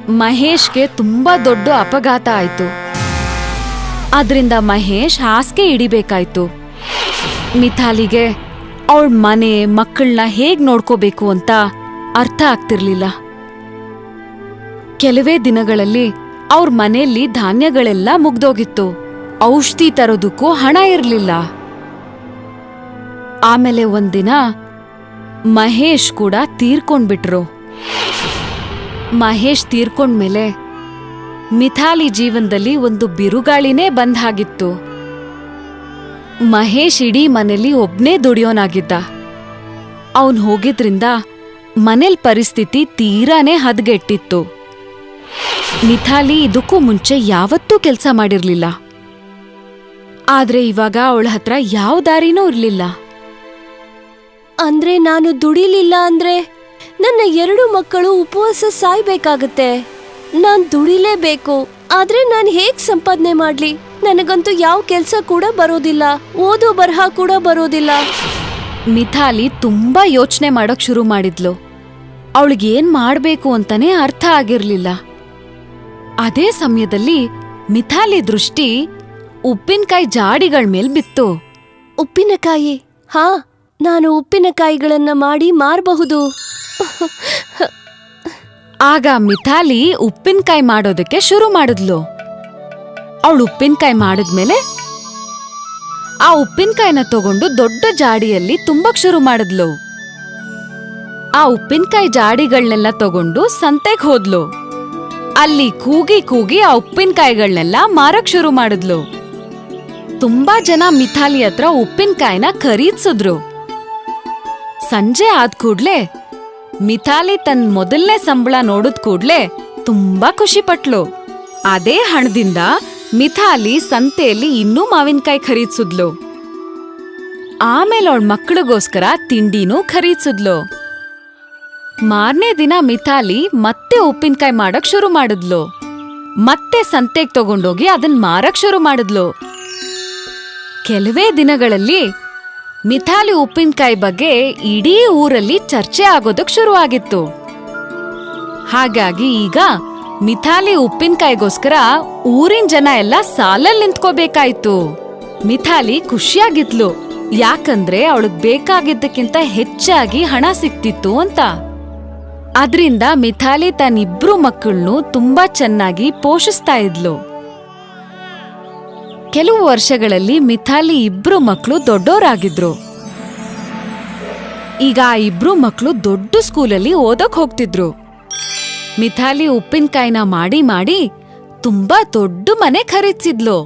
ಮಹೇಶ್ಗೆ ತುಂಬಾ ದೊಡ್ಡ ಅಪಘಾತ ಆಯ್ತು. ಅದರಿಂದ ಮಹೇಶ್ ಹಾಸಿಗೆ ಇಡಿಬೇಕಾಯ್ತು ಮಿಥಾಲಿಗೆ ಅವಳ ಮನೆ ಮಕ್ಕಳನ್ನ ಹೇಗ್ ನೋಡ್ಕೋಬೇಕು ಅಂತ ಅರ್ಥ ಆಗ್ತಿರ್ಲಿಲ್ಲ. ಕೆಲವೇ ದಿನಗಳಲ್ಲಿ ಅವ್ರ ಮನೆಯಲ್ಲಿ ಧಾನ್ಯಗಳೆಲ್ಲ ಮುಗ್ದೋಗಿತ್ತು. ಔಷಧಿ ತರೋದಕ್ಕೂ ಹಣ ಇರಲಿಲ್ಲ. ಆಮೇಲೆ ಒಂದಿನ ಮಹೇಶ್ ಕೂಡ ತೀರ್ಕೊಂಡ್ಬಿಟ್ರು. ಮಹೇಶ್ ತೀರ್ಕೊಂಡ್ಮೇಲೆ ಮಿಥಾಲಿ ಜೀವನದಲ್ಲಿ ಒಂದು ಬಿರುಗಾಳಿನೇ ಬಂದ್ ಹಾಗಿತ್ತು ಮಹೇಶ್ ಇಡೀ ಮನೆಯಲ್ಲಿ ಒಬ್ನೇ ದುಡಿಯೋನಾಗಿದ್ದ. ಅವನ್ ಹೋಗಿದ್ರಿಂದ ಮನೇಲ್ ಪರಿಸ್ಥಿತಿ ತೀರಾನೇ ಹದಗೆಟ್ಟಿತ್ತು. ಮಿಥಾಲಿ ಇದಕ್ಕೂ ಮುಂಚೆ ಯಾವತ್ತೂ ಕೆಲಸ ಮಾಡಿರ್ಲಿಲ್ಲ. ಆದ್ರೆ ಇವಾಗ ಅವಳ ಹತ್ರ ಯಾವ ದಾರಿನೂ ಇರ್ಲಿಲ್ಲ. ಅಂದ್ರೆ ನಾನು ದುಡಿಲಿಲ್ಲ ಅಂದ್ರೆ ನನ್ನ ಎರಡು ಮಕ್ಕಳು ಉಪವಾಸ ಸಾಯ್ಬೇಕಾಗತ್ತೆ. ನಾನ್ ದುಡಿಲೇಬೇಕು. ಆದ್ರೆ ನಾನ್ ಹೇಗ್ ಸಂಪಾದನೆ ಮಾಡ್ಲಿ? ನನಗಂತೂ ಯಾವ ಕೆಲ್ಸ ಕೂಡ ಬರೋದಿಲ್ಲ. ಓದೋ ಬರಹ ಕೂಡ ಬರೋದಿಲ್ಲ. ಮಿಥಾಲಿ ತುಂಬಾ ಯೋಚನೆ ಮಾಡೋಕ್ ಶುರು ಮಾಡಿದ್ಲು. ಅವಳಿಗೇನ್ ಮಾಡ್ಬೇಕು ಅಂತಾನೆ ಅರ್ಥ ಆಗಿರ್ಲಿಲ್ಲ. ಅದೇ ಸಮಯದಲ್ಲಿ ಮಿಥಾಲಿ ದೃಷ್ಟಿ ಉಪ್ಪಿನಕಾಯಿ ಜಾಡಿಗಳ ಮೇಲ್ ಬಿತ್ತು. ಉಪ್ಪಿನಕಾಯಿ? ಹಾ ನಾನು ಉಪ್ಪಿನಕಾಯಿಗಳನ್ನ ಮಾಡಿ ಮಾರಬಹುದು. ಆಗ ಮಿಥಾಲಿ ಉಪ್ಪಿನಕಾಯಿ ಮಾಡೋದಕ್ಕೆ ಶುರು ಮಾಡಿದ್ಲು. ಅವಳು ಉಪ್ಪಿನಕಾಯಿ ಮಾಡಿದ್ಮೇಲೆ ಆ ಉಪ್ಪಿನಕಾಯಿನ ತಗೊಂಡು ದೊಡ್ಡ ಜಾಡಿಯಲ್ಲಿ ತುಂಬಕ್ ಶುರು ಮಾಡಿದ್ಲು. ಆ ಉಪ್ಪಿನಕಾಯಿ ಜಾಡಿಗಳನ್ನೆಲ್ಲ ತಗೊಂಡು ಸಂತೆಗೆ ಹೋದ್ಲು. ಅಲ್ಲಿ ಕೂಗಿ ಕೂಗಿ ಆ ಉಪ್ಪಿನಕಾಯಿಗಳನ್ನೆಲ್ಲ ಮಾರಕ್ ಶುರು ಮಾಡಿದ್ಲು. ತುಂಬಾ ಜನ ಮಿಥಾಲಿ ಹತ್ರ ಉಪ್ಪಿನಕಾಯಿನ ಖರೀದ್ಸಿದ್ರು. ಸಂಜೆ ಆದ್ ಕೂಡ್ಲೆ ಮಿಥಾಲಿ ತನ್ ಮೊದಲನೇ ಸಂಬಳ ನೋಡಿದ್ ಕೂಡ್ಲೆ ತುಂಬಾ ಖುಷಿ ಪಟ್ಲು. ಅದೇ ಹಣದಿಂದ ಮಿಥಾಲಿ ಸಂತೆಯಲ್ಲಿ ಇನ್ನೂ ಮಾವಿನಕಾಯಿ ಖರೀದಿಸಿದ್ಲು. ಆಮೇಲೆ ಅವಳ ಮಕ್ಕಳಿಗೋಸ್ಕರ ತಿಂಡಿನೂ ಖರೀದಿಸಿದ್ಲು. ಮಾರನೇ ದಿನ ಮಿಥಾಲಿ ಮತ್ತೆ ಉಪ್ಪಿನಕಾಯಿ ಮಾಡಕ್ ಶುರು ಮಾಡಿದ್ಲು. ಮತ್ತೆ ಸಂತೆಗೆ ತಗೊಂಡೋಗಿ ಅದನ್ನ ಮಾರಕ್ ಶುರು ಮಾಡಿದ್ಲು. ಕೆಲವೇ ದಿನಗಳಲ್ಲಿ ಮಿಥಾಲಿ ಉಪ್ಪಿನಕಾಯಿ ಬಗ್ಗೆ ಇಡೀ ಊರಲ್ಲಿ ಚರ್ಚೆ ಆಗೋದಕ್ಕೆ ಶುರುವಾಗಿತ್ತು. ಹಾಗಾಗಿ ಈಗ ಮಿಥಾಲಿ ಉಪ್ಪಿನಕಾಯಿಗೋಸ್ಕರ ಊರಿನ ಜನ ಎಲ್ಲ ಸಾಲಲ್ಲಿ ನಿಂತ್ಕೋಬೇಕಾಯ್ತು. ಮಿಥಾಲಿ ಖುಷಿಯಾಗಿದ್ಲು. ಯಾಕಂದ್ರೆ ಅವಳಗ್ ಬೇಕಾಗಿದ್ದಕ್ಕಿಂತ ಹೆಚ್ಚಾಗಿ ಹಣ ಸಿಕ್ತಿತ್ತು ಅಂತ. ಅದ್ರಿಂದ ಮಿಥಾಲಿ ತನ್ನಿಬ್ರು ಮಕ್ಕಳನ್ನು ತುಂಬಾ ಚೆನ್ನಾಗಿ ಪೋಷಿಸ್ತಾ ಇದ್ಲು. ಕೆಲವು ವರ್ಷಗಳಲ್ಲಿ ಮಿಥಾಲಿ ಇಬ್ರು ಮಕ್ಕಳು ದೊಡ್ಡೋರಾಗಿದ್ರು. ಈಗ ಆ ಇಬ್ರು ಮಕ್ಕಳು ದೊಡ್ಡ ಸ್ಕೂಲಲ್ಲಿ ಓದಕ್ ಹೋಗ್ತಿದ್ರು. ಮಿಥಾಲಿ ಉಪ್ಪಿನಕಾಯಿನ ಮಾಡಿ ಮಾಡಿ ತುಂಬಾ ದೊಡ್ಡ ಮನೆ ಖರೀದಿಸಿದ್ಲು.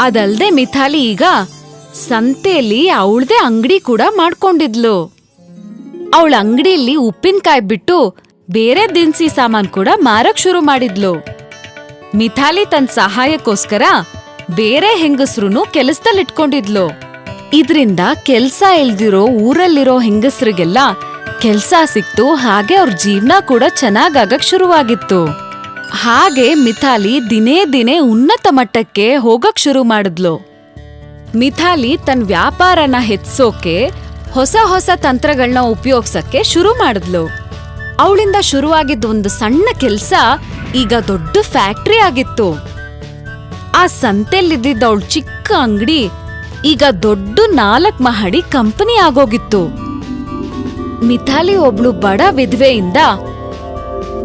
ಅದಲ್ದೆ ಮಿಥಾಲಿ ಈಗ ಸಂತೆಯಲ್ಲಿ ಅವಳದೇ ಅಂಗಡಿ ಕೂಡ ಮಾಡ್ಕೊಂಡಿದ್ಲು. ಅವಳ ಅಂಗಡಿಯಲ್ಲಿ ಉಪ್ಪಿನಕಾಯಿ ಬಿಟ್ಟು ಬೇರೆ ದಿನಸಿ ಸಾಮಾನ್ ಕೂಡ ಮಾರಕ್ ಶುರು ಮಾಡಿದ್ಲು. ಮಿಥಾಲಿ ತನ್ನ ಸಹಾಯಕ್ಕೋಸ್ಕರ ಬೇರೆ ಹೆಂಗಸ್ರುನು ಕೆಲ್ಸದಲ್ಲಿಟ್ಕೊಂಡಿದ್ಲು. ಇದ್ರಿಂದ ಕೆಲ್ಸ ಇಲ್ದಿರೋ ಊರಲ್ಲಿರೋ ಹೆಂಗಸ್ರಿಗೆಲ್ಲ ಕೆಲ್ಸ ಸಿಕ್ತು, ಹಾಗೆ ಅವ್ರ ಜೀವನ ಕೂಡ ಚೆನ್ನಾಗಾಗಕ್ ಶುರುವಾಗಿತ್ತು. ಹಾಗೆ ಮಿಥಾಲಿ ದಿನೇ ದಿನೇ ಉನ್ನತ ಮಟ್ಟಕ್ಕೆ ಹೋಗಕ್ ಶುರು ಮಾಡಿದ್ಲು. ಮಿಥಾಲಿ ತನ್ನ ವ್ಯಾಪಾರನ ಹೆಚ್ಚೋಕೆ ಹೊಸ ಹೊಸ ತಂತ್ರಗಳನ್ನ ಉಪಯೋಗ್ಸಕ್ಕೆ ಶುರು ಮಾಡಿದ್ಲು. ಅವಳಿಂದ ಶುರುವಾಗಿದ್ದ ಒಂದು ಸಣ್ಣ ಕೆಲ್ಸ ಈಗ ದೊಡ್ಡ ಫ್ಯಾಕ್ಟ್ರಿ ಆಗಿತ್ತು. ಆ ಸಂತೆಲಿದ್ದಿದ್ದ ಅವಳ ಚಿಕ್ಕ ಅಂಗಡಿ. ಈಗ ದೊಡ್ಡ ನಾಲ್ಕು ಮಹಡಿ ಕಂಪನಿ ಆಗೋಗಿತ್ತು. ಮಿಥಾಲಿ ಒಬ್ಳು ಬಡ ವಿಧವೆಯಿಂದ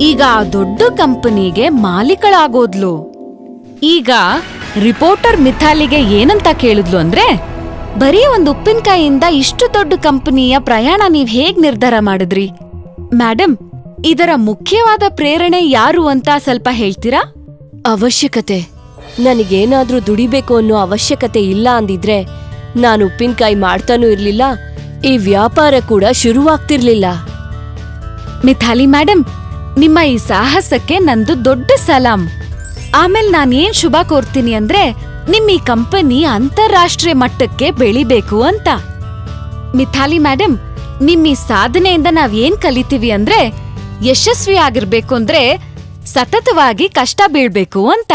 ಈಗ ಆ ದೊಡ್ಡ ಕಂಪನಿಗೆ ಮಾಲೀಕಳಾಗೋದ್ಲು. ಈಗ ರಿಪೋರ್ಟರ್ ಮಿಥಾಲಿಗೆ ಏನಂತ ಕೇಳಿದ್ಲು ಅಂದ್ರೆ, ಬರೀ ಒಂದು ಉಪ್ಪಿನಕಾಯಿಯಿಂದ ಇಷ್ಟು ದೊಡ್ಡ ಕಂಪನಿಯ ಪ್ರಯಾಣ ನೀವ್ ಹೇಗ್ ನಿರ್ಧಾರ ಮಾಡಿದ್ರಿ? ಮೇಡಮ್ ಇದರ ಮುಖ್ಯವಾದ ಪ್ರೇರಣೆ ಯಾರು ಅಂತ ಸ್ವಲ್ಪ ಹೇಳ್ತೀರಾ? ಅವಶ್ಯಕತೆ. ನನಗೇನಾದ್ರೂ ದುಡಿಬೇಕು ಅನ್ನೋ ಅವಶ್ಯಕತೆ ಇಲ್ಲ ಅಂದಿದ್ರೆ ನಾನು ಉಪ್ಪಿನಕಾಯಿ ಮಾಡ್ತಾನೂ ಇರ್ಲಿಲ್ಲ, ಈ ವ್ಯಾಪಾರ ಕೂಡ ಶುರುವಾಗ್ತಿರ್ಲಿಲ್ಲ. ಮಿಥಾಲಿ ಮೇಡಮ್ ನಿಮ್ಮ ಈ ಸಾಹಸಕ್ಕೆ ನಂದು ದೊಡ್ಡ ಸಲಾಂ. ಆಮೇಲೆ ಏನ್ ಶುಭ ಕೋರ್ತೀನಿ ಅಂದ್ರೆ ನಿಮ್ಮ ಈ ಕಂಪನಿ ಅಂತಾರಾಷ್ಟ್ರೀಯ ಮಟ್ಟಕ್ಕೆ ಬೆಳಿಬೇಕು ಅಂತ. ಮಿಥಾಲಿ ಮೇಡಮ್ ನಿಮ್ಮ ಈ ಸಾಧನೆಯಿಂದ ನಾವ್ ಏನ್ ಕಲಿತೀವಿ ಅಂದ್ರೆ ಯಶಸ್ವಿ ಆಗಿರ್ಬೇಕು ಅಂದ್ರೆ ಸತತವಾಗಿ ಕಷ್ಟ ಬೀಳ್ಬೇಕು ಅಂತ.